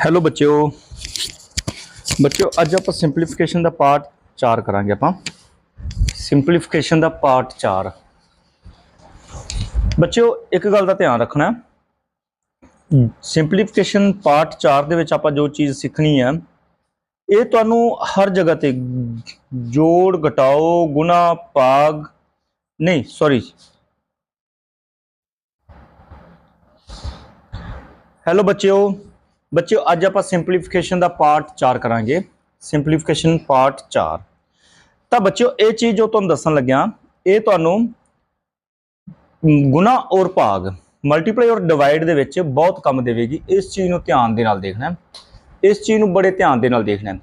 Hello ਬੱਚਿਓ। ਬੱਚਿਓ ਅੱਜ ਆਪਾਂ ਸਿੰਪਲੀਫਿਕੇਸ਼ਨ ਦਾ ਪਾਰਟ 4 ਕਰਾਂਗੇ ਆਪਾਂ। ਸਿੰਪਲੀਫਿਕੇਸ਼ਨ ਦਾ ਪਾਰਟ 4 ਬੱਚਿਓ ਇੱਕ ਗੱਲ ਦਾ ਧਿਆਨ ਰੱਖਣਾ ਸਿੰਪਲੀਫਿਕੇਸ਼ਨ ਪਾਰਟ 4 ਦੇ ਵਿੱਚ ਆਪਾਂ ਜੋ ਚੀਜ਼ ਸਿੱਖਣੀ ਹੈ ਇਹ ਤੁਹਾਨੂੰ ਹਰ ਜਗ੍ਹਾ ਤੇ ਜੋੜ ਘਟਾਓ ਗੁਣਾ ਭਾਗ ਨਹੀਂ ਸੌਰੀ ਹੈਲੋ ਬੱਚਿਓ। ਬੱਚਿਓ, ਅੱਜ ਆਪਾਂ ਸਿੰਪਲੀਫਿਕੇਸ਼ਨ ਦਾ ਪਾਰਟ 4 ਕਰਾਂਗੇ। ਸਿੰਪਲੀਫਿਕੇਸ਼ਨ ਪਾਰਟ 4 ਤਾਂ ਬੱਚਿਓ, ਇਹ ਚੀਜ਼ ਜੋ ਤੁਹਾਨੂੰ ਦੱਸਣ ਲੱਗਿਆ, ਇਹ ਤੁਹਾਨੂੰ ਗੁਣਾ ਔਰ ਭਾਗ ਮਲਟੀਪਲਾਈ ਔਰ ਡਿਵਾਈਡ ਦੇ ਵਿੱਚ ਬਹੁਤ ਕੰਮ ਦੇਵੇਗੀ। ਇਸ ਚੀਜ਼ ਨੂੰ ਧਿਆਨ ਦੇ ਨਾਲ ਦੇਖਣਾ ਇਸ ਚੀਜ਼ ਨੂੰ ਬੜੇ ਧਿਆਨ ਦੇ ਨਾਲ ਦੇਖਣਾ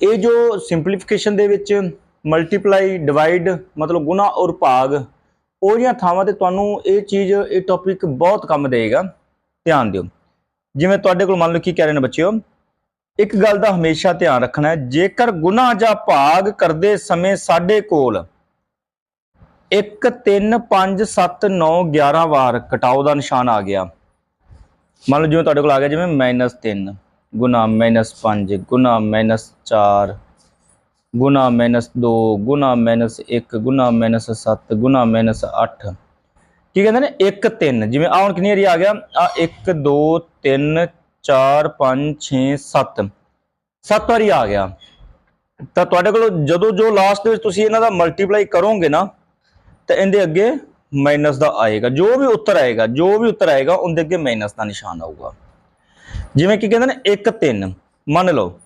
ਇਹ ਜੋ ਸਿੰਪਲੀਫਿਕੇਸ਼ਨ ਦੇ ਵਿੱਚ ਮਲਟੀਪਲਾਈ ਡਿਵਾਈਡ ਮਤਲਬ ਗੁਣਾ ਔਰ ਭਾਗ ਉਹ ਜਿਹੀਆਂ ਥਾਵਾਂ ਤੇ ਤੁਹਾਨੂੰ ਇਹ ਚੀਜ਼, ਇਹ ਟੌਪਿਕ ਬਹੁਤ ਕੰਮ ਦੇਗਾ ਧਿਆਨ ਦਿਓ। ਜਿਵੇਂ ਤੁਹਾਡੇ ਕੋਲ ਮੰਨ ਲਓ ਕੀ ਕਹਿ ਰਹੇ ਨੇ ਬੱਚਿਓ? ਇੱਕ ਗੱਲ ਦਾ ਹਮੇਸ਼ਾ ਧਿਆਨ ਰੱਖਣਾ ਹੈ, ਜੇਕਰ ਗੁਣਾ ਜਾਂ ਭਾਗ ਕਰਦੇ ਸਮੇਂ ਸਾਡੇ ਕੋਲ 1 3 5 7 9 11 ਵਾਰ ਕਟਾਓ ਦਾ ਨਿਸ਼ਾਨ ਆ ਗਿਆ। ਮੰਨ ਲਓ ਜਿਵੇਂ ਤੁਹਾਡੇ ਕੋਲ ਆ ਗਿਆ ਜਿਵੇਂ -3 ਗੁਣਾ -5 ਗੁਣਾ -4 ਗੁਣਾ -2 ਗੁਣਾ -1 ਗੁਣਾ -7 ਗੁਣਾ -8 ਕੀ ਕਹਿੰਦੇ ਨੇ? 1 3 ਜਿਵੇਂ ਆ ਹੁਣ ਕਿੰਨੀ ਵਾਰੀ ਆ ਗਿਆ? ਆ 1 2 3 4 5 6 7 7 ਵਾਰੀ ਆ ਗਿਆ। ਤਾਂ ਤੁਹਾਡੇ ਕੋਲ ਜਦੋਂ ਜੋ ਲਾਸਟ ਦੇ ਵਿੱਚ ਤੁਸੀਂ ਇਹਨਾਂ ਦਾ ਮਲਟੀਪਲਾਈ ਕਰੋਗੇ ਨਾ, ਤਾਂ ਇਹਦੇ ਅੱਗੇ ਮਾਈਨਸ ਦਾ ਆਏਗਾ। ਜੋ ਵੀ ਉੱਤਰ ਆਏਗਾ, ਜੋ ਵੀ ਉੱਤਰ ਆਏਗਾ, ਉਹਦੇ ਅੱਗੇ ਮਾਈਨਸ ਦਾ ਨਿਸ਼ਾਨ ਆਊਗਾ। ਜਿਵੇਂ ਕੀ ਕਹਿੰਦੇ ਨੇ? 1 3 ਮੰਨ ਲਓ,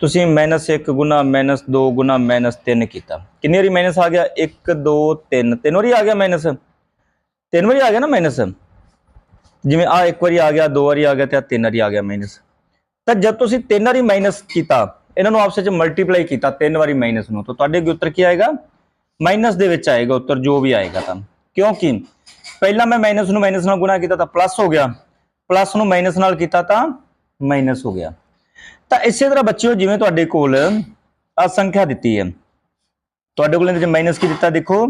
ਤੁਸੀਂ -1 ਗੁਣਾ -2 ਗੁਣਾ -3 ਕੀਤਾ। ਕਿੰਨੀ ਵਾਰੀ ਮਾਈਨਸ ਆ ਗਿਆ? 1 2 3 ਤਿੰਨ ਵਾਰੀ ਆ ਗਿਆ ਮਾਈਨਸ ਤਿੰਨ ਵਾਰੀ ਆ ਗਿਆ ਨਾ ਮਾਈਨਸ ਜਿਵੇਂ ਆ ਇੱਕ ਵਾਰੀ ਆ ਗਿਆ, ਦੋ ਵਾਰੀ ਆ ਗਿਆ ਤੇ ਆ ਤਿੰਨ ਵਾਰੀ ਆ ਗਿਆ ਮਾਈਨਸ ਤਾਂ ਜਦ ਤੁਸੀਂ ਤਿੰਨ ਵਾਰੀ ਮਾਈਨਸ ਕੀਤਾ, ਇਹਨਾਂ ਨੂੰ ਆਪਸ ਵਿੱਚ ਮਲਟੀਪਲਾਈ ਕੀਤਾ, ਤਿੰਨ ਵਾਰੀ ਮਾਈਨਸ ਨੂੰ, ਤਾਂ ਤੁਹਾਡੇ ਅੱਗੇ ਉੱਤਰ ਕੀ ਆਏਗਾ? ਮਾਈਨਸ ਦੇ ਵਿੱਚ ਆਏਗਾ ਉੱਤਰ, ਜੋ ਵੀ ਆਏਗਾ ਤਾਂ। ਕਿਉਂਕਿ ਪਹਿਲਾਂ ਮੈਂ ਮਾਈਨਸ ਨੂੰ ਮਾਈਨਸ ਨਾਲ ਗੁਣਾ ਕੀਤਾ ਤਾਂ ਪਲੱਸ ਹੋ ਗਿਆ। ਪਲੱਸ ਨੂੰ ਮਾਈਨਸ ਨਾਲ ਕੀਤਾ ਤਾਂ ਮਾਈਨਸ ਹੋ ਗਿਆ। ਤਾਂ ਇਸੇ ਤਰ੍ਹਾਂ ਬੱਚਿਓ, ਜਿਵੇਂ ਤੁਹਾਡੇ ਕੋਲ ਆ ਸੰਖਿਆ ਦਿੱਤੀ ਹੈ। ਤੁਹਾਡੇ ਕੋਲ ਇਹਦੇ ਵਿੱਚ ਮਾਈਨਸ ਕੀ ਦਿੱਤਾ, ਦੇਖੋ।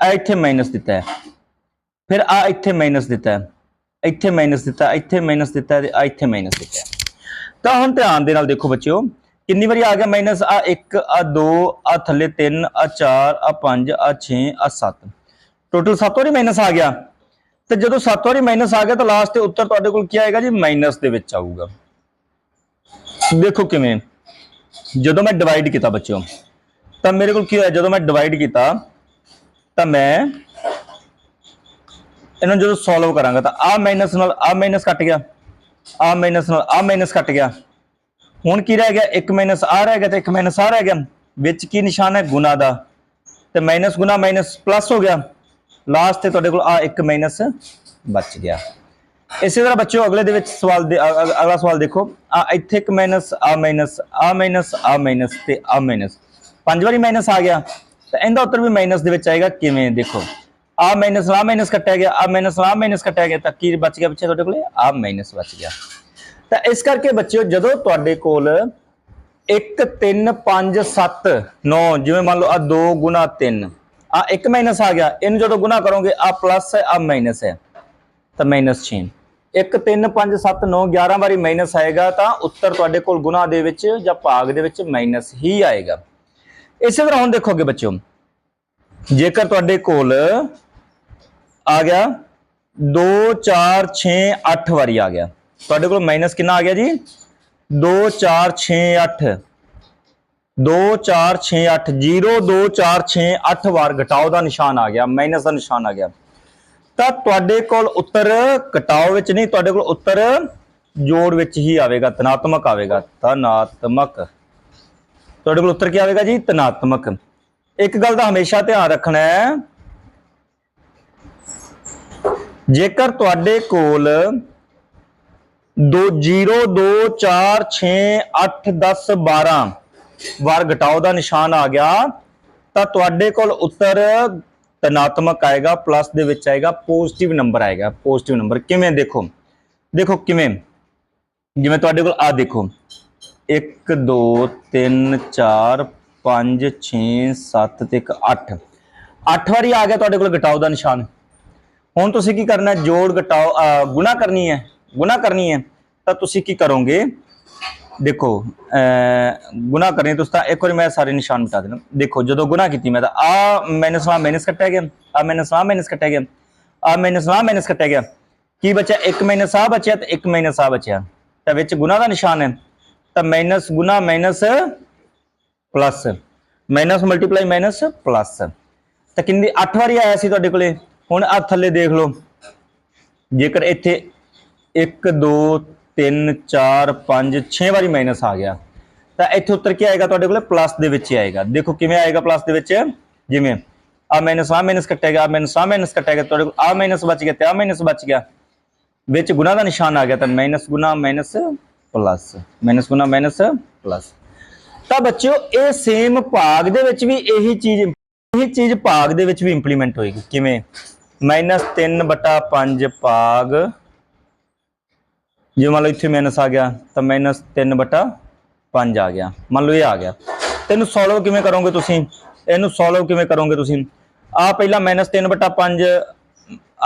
ਆ ਇੱਥੇ ਮਾਈਨਸ ਦਿੱਤਾ ਹੈ। ਫਿਰ ਆ ਇੱਥੇ ਮਾਈਨਸ ਦਿੱਤਾ ਹੈ। ਇੱਥੇ ਮਾਈਨਸ ਦਿੱਤਾ, ਇੱਥੇ ਮਾਈਨਸ ਦਿੱਤਾ ਹੈ ਤੇ ਆ ਇੱਥੇ ਮਾਈਨਸ ਦਿੱਤਾ ਤਾਂ ਹੁਣ ਧਿਆਨ ਦੇ ਨਾਲ ਦੇਖੋ ਬੱਚਿਓ, ਕਿੰਨੀ ਵਾਰੀ ਆ ਗਿਆ ਮਾਈਨਸ ਆ 1 ਆ 2 ਆ ਥੱਲੇ 3 ਆ 4 ਆ 5 ਆ 6 ਆ 7 ਟੋਟਲ 7 ਵਾਰੀ ਮਾਈਨਸ ਆ ਗਿਆ। ਤੇ ਜਦੋਂ 7 ਵਾਰੀ ਮਾਈਨਸ ਆ ਗਿਆ ਤਾਂ ਲਾਸਟ ਤੇ ਉੱਤਰ ਤੁਹਾਡੇ ਕੋਲ ਕੀ ਆਏਗਾ ਜੀ? ਮਾਈਨਸ ਦੇ ਵਿੱਚ ਆਊਗਾ। ਦੇਖੋ ਕਿਵੇਂ। ਜਦੋਂ ਮੈਂ ਡਿਵਾਈਡ ਕੀਤਾ ਬੱਚਿਓ, ਤਾਂ ਮੇਰੇ ਕੋਲ ਕੀ ਹੋਇਆ? ਜਦੋਂ ਮੈਂ ਡਿਵਾਈਡ ਕੀਤਾ, ਤਾਂ ਮੈਂ ਇਹਨੂੰ ਜਦੋਂ ਸੋਲਵ ਕਰਾਂਗਾ ਤਾਂ ਆ ਮਾਈਨਸ ਨਾਲ ਆ ਮਾਈਨਸ ਕੱਟ ਗਿਆ ਆ ਮਾਈਨਸ ਨਾਲ ਆ ਮਾਈਨਸ ਕੱਟ ਗਿਆ। ਹੁਣ ਕੀ ਰਹਿ ਗਿਆ? 1 ਮਾਈਨਸ ਆ ਰਹਿ ਗਿਆ ਤੇ 1 ਮਾਈਨਸ ਆ ਰਹਿ ਗਿਆ। ਵਿੱਚ ਕੀ ਨਿਸ਼ਾਨ ਹੈ? ਗੁਣਾ ਦਾ। ਤੇ ਮਾਈਨਸ ਗੁਣਾ ਮਾਈਨਸ ਪਲੱਸ ਹੋ ਗਿਆ। ਲਾਸਟ ਤੇ ਤੁਹਾਡੇ ਕੋਲ ਆ 1 ਮਾਈਨਸ ਬਚ ਗਿਆ। ਇਸੇ ਤਰ੍ਹਾਂ ਬੱਚਿਓ, ਅਗਲੇ ਦੇ ਵਿੱਚ ਸਵਾਲ ਦੇ ਅਗਲਾ ਸਵਾਲ ਦੇਖੋ। ਆ ਇੱਥੇ ਇੱਕ ਮਾਈਨਸ ਆ ਮਾਈਨਸ ਆ ਮਾਈਨਸ ਆ ਮਾਈਨਸ ਤੇ ਆ ਮਾਈਨਸ ਪੰਜ ਵਾਰੀ ਮਾਈਨਸ ਆ ਗਿਆ। ਤਾਂ ਇਹਦਾ ਉੱਤਰ ਵੀ ਮਾਈਨਸ ਦੇ ਵਿੱਚ ਆਏਗਾ। ਕਿਵੇਂ? ਦੇਖੋ। ਆ ਮਾਈਨਸ ਨਾਲ ਮਾਈਨਸ ਕੱਟਿਆ ਗਿਆ, ਆ ਮਾਈਨਸ ਨਾਲ ਮਾਈਨਸ ਕੱਟਿਆ ਗਿਆ, ਤਾਂ ਕੀ ਬਚ ਗਿਆ ਪਿੱਛੇ ਤੁਹਾਡੇ ਕੋਲੇ? ਆ ਮਾਈਨਸ ਬਚ ਗਿਆ। ਤਾਂ ਇਸ ਕਰਕੇ ਬੱਚਿਓ, ਜਦੋਂ ਤੁਹਾਡੇ ਕੋਲ 1 3 5 7 9 ਜਿਵੇਂ ਮੰਨ ਲਓ ਆ 2 ਗੁਣਾ 3 ਆ 1 ਮਾਈਨਸ ਆ ਗਿਆ, ਇਹਨੂੰ ਜਦੋਂ ਗੁਣਾ ਕਰੋਗੇ, ਆ ਪਲੱਸ ਹੈ, ਆ ਮਾਈਨਸ ਹੈ। ਤਾਂ ਮਾਈਨਸ 6 1 3 5 7 9 11 ਵਾਰੀ ਮਾਈਨਸ ਆਏਗਾ, ਤਾਂ ਉੱਤਰ ਤੁਹਾਡੇ ਕੋਲ ਗੁਣਾ ਦੇ ਵਿੱਚ ਜਾਂ ਭਾਗ ਦੇ ਵਿੱਚ ਮਾਈਨਸ ਹੀ ਆਏਗਾ। ਇਸੇ ਤਰ੍ਹਾਂ ਹੁਣ ਦੇਖੋਗੇ ਬੱਚਿਓ, ਜੇਕਰ ਤੁਹਾਡੇ ਕੋਲ ਆ ਗਿਆ। 2 4 6 8 ਵਾਰੀ ਆ ਗਿਆ। ਤੁਹਾਡੇ ਕੋਲ ਮਾਈਨਸ ਕਿੰਨਾ ਆ ਗਿਆ ਜੀ? 2 4 6 8 2 4 6 8 0 2 4 6 8 ਵਾਰ ਘਟਾਓ ਦਾ ਨਿਸ਼ਾਨ ਆ ਗਿਆ। ਮਾਈਨਸ ਦਾ ਨਿਸ਼ਾਨ ਆ ਗਿਆ। ਤਾਂ ਤੁਹਾਡੇ ਕੋਲ ਉੱਤਰ ਘਟਾਓ ਵਿੱਚ ਨਹੀਂ, ਤੁਹਾਡੇ ਕੋਲ ਉੱਤਰ ਜੋੜ ਵਿੱਚ ਹੀ ਆਵੇਗਾ, ਧਨਾਤਮਕ ਆਵੇਗਾ। ਧਨਾਤਮਕ। ਤੁਹਾਡੇ ਕੋਲ ਉੱਤਰ ਕੀ ਆਵੇਗਾ ਜੀ? ਧਨਾਤਮਕ। ਇੱਕ ਗੱਲ ਦਾ ਹਮੇਸ਼ਾ ਧਿਆਨ ਰੱਖਣਾ ਹੈ। ਜੇਕਰ ਤੁਹਾਡੇ ਕੋਲ 2 0 2 4 6 8 10 12 ਵਾਰ ਘਟਾਓ ਦਾ ਨਿਸ਼ਾਨ ਆ ਗਿਆ, ਤਾਂ ਤੁਹਾਡੇ ਕੋਲ ਉੱਤਰ ਧਨਾਤਮਕ ਆਏਗਾ ਪਲੱਸ ਦੇ ਵਿੱਚ ਆਏਗਾ ਪੋਜ਼ਿਟਿਵ ਨੰਬਰ ਆਏਗਾ। ਪੋਜ਼ਿਟਿਵ ਨੰਬਰ ਕਿਵੇਂ ਦੇਖੋ? ਦੇਖੋ ਕਿਵੇਂ? ਜਿਵੇਂ ਤੁਹਾਡੇ ਕੋਲ ਆ ਦੇਖੋ। 1 2 3 4 5 6 7 ਤੇ 1 8 8 ਵਾਰੀ ਆ ਗਿਆ ਤੁਹਾਡੇ ਕੋਲ ਘਟਾਓ ਦਾ ਨਿਸ਼ਾਨ। ਹੁਣ ਤੁਸੀਂ ਕੀ ਕਰਨਾ ਹੈ? ਜੋੜ ਘਟਾਓ, ਅਹ, ਗੁਣਾ ਕਰਨੀ ਹੈ, ਗੁਣਾ ਕਰਨੀ ਹੈ, ਤਾਂ ਤੁਸੀਂ ਕੀ ਕਰੋਗੇ? ਦੇਖੋ, ਅਹ, ਗੁਣਾ ਕਰਨੀ ਤੁਸੀਂ ਤਾਂ ਇੱਕ ਵਾਰੀ ਮੈਂ ਸਾਰੇ ਨਿਸ਼ਾਨ ਮਿਟਾ ਦੇਣਾ। ਦੇਖੋ, ਜਦੋਂ ਗੁਣਾ ਕੀਤੀ ਮੈਂ ਤਾਂ, ਆ ਮਾਈਨਸ ਨਾਲ ਮਾਈਨਸ ਕੱਟਿਆ ਗਿਆ, ਆ ਮਾਈਨਸ ਨਾਲ ਮਾਈਨਸ ਕੱਟਿਆ ਗਿਆ, ਆ ਮਾਈਨਸ ਨਾਲ ਮਾਈਨਸ ਕੱਟਿਆ ਗਿਆ। ਕੀ ਬਚਿਆ? 1 ਮਾਈਨਸ ਆ ਬਚਿਆ ਤੇ 1 ਮਾਈਨਸ ਆ ਬਚਿਆ। ਤਾਂ ਵਿੱਚ ਗੁਣਾ ਦਾ ਨਿਸ਼ਾਨ ਹੈ। ਤਾਂ ਮਾਈਨਸ ਗੁਣਾ minus plus minus multiply minus plus ਤਾਂ ਕਿੰਨੀ 8 ਵਾਰੀ ਆਇਆ ਸੀ ਤੁਹਾਡੇ ਕੋਲੇ? ਹੁਣ ਆ ਥੱਲੇ ਦੇਖ ਲਓ। ਜੇਕਰ ਇੱਥੇ 1 2 3 4 5 6 ਵਾਰੀ ਮਾਈਨਸ ਆ ਗਿਆ, ਤਾਂ ਇੱਥੇ ਉੱਤਰ ਕੀ ਆਏਗਾ ਤੁਹਾਡੇ ਕੋਲੇ ਪਲੱਸ ਦੇ ਵਿੱਚ ਆਏਗਾ। ਦੇਖੋ ਕਿਵੇਂ ਆਏਗਾ ਪਲੱਸ ਦੇ ਵਿੱਚ? ਜਿਵੇਂ ਆ ਮਾਈਨਸ ਆ ਮਾਈਨਸ ਕੱਟੇਗਾ ਮਾਈਨਸ ਆ ਮਾਈਨਸ ਕੱਟੇਗਾ, ਤੁਹਾਡੇ ਕੋਲ ਆ ਮਾਈਨਸ ਬਚ ਗਿਆ ਤੇ ਆ ਮਾਈਨਸ ਬਚ ਗਿਆ। ਵਿੱਚ ਗੁਣਾ ਦਾ ਨਿਸ਼ਾਨ ਆ ਗਿਆ ਤਾਂ ਮਾਈਨਸ ਗੁਣਾ ਮਾਈਨਸ ਪਲੱਸ ਮਾਈਨਸ ਗੁਣਾ ਮਾਈਨਸ ਪਲੱਸ ਤਾਂ ਬੱਚਿਓ, ਇਹ ਸੇਮ ਭਾਗ ਦੇ ਵਿੱਚ ਵੀ ਇਹੀ ਚੀਜ਼ ਇਹੀ ਚੀਜ਼ ਭਾਗ ਦੇ ਵਿੱਚ ਵੀ ਇੰਪਲੀਮੈਂਟ ਹੋਏਗੀ। ਕਿਵੇਂ? -3 ਬਟਾ 5 ਭਾਗ। ਜੇ ਮੰਨ ਲਓ ਇੱਥੇ ਮਾਈਨਸ ਆ ਗਿਆ, ਤਾਂ -3 ਬਟਾ 5 ਆ ਗਿਆ। ਮੰਨ ਲਓ ਇਹ ਆ ਗਿਆ। ਇਹਨੂੰ ਸੋਲਵ ਕਿਵੇਂ ਕਰੋਗੇ ਤੁਸੀਂ? ਇਹਨੂੰ ਸੋਲਵ ਕਿਵੇਂ ਕਰੋਗੇ ਤੁਸੀਂ? ਆ ਪਹਿਲਾਂ -3 ਬਟਾ 5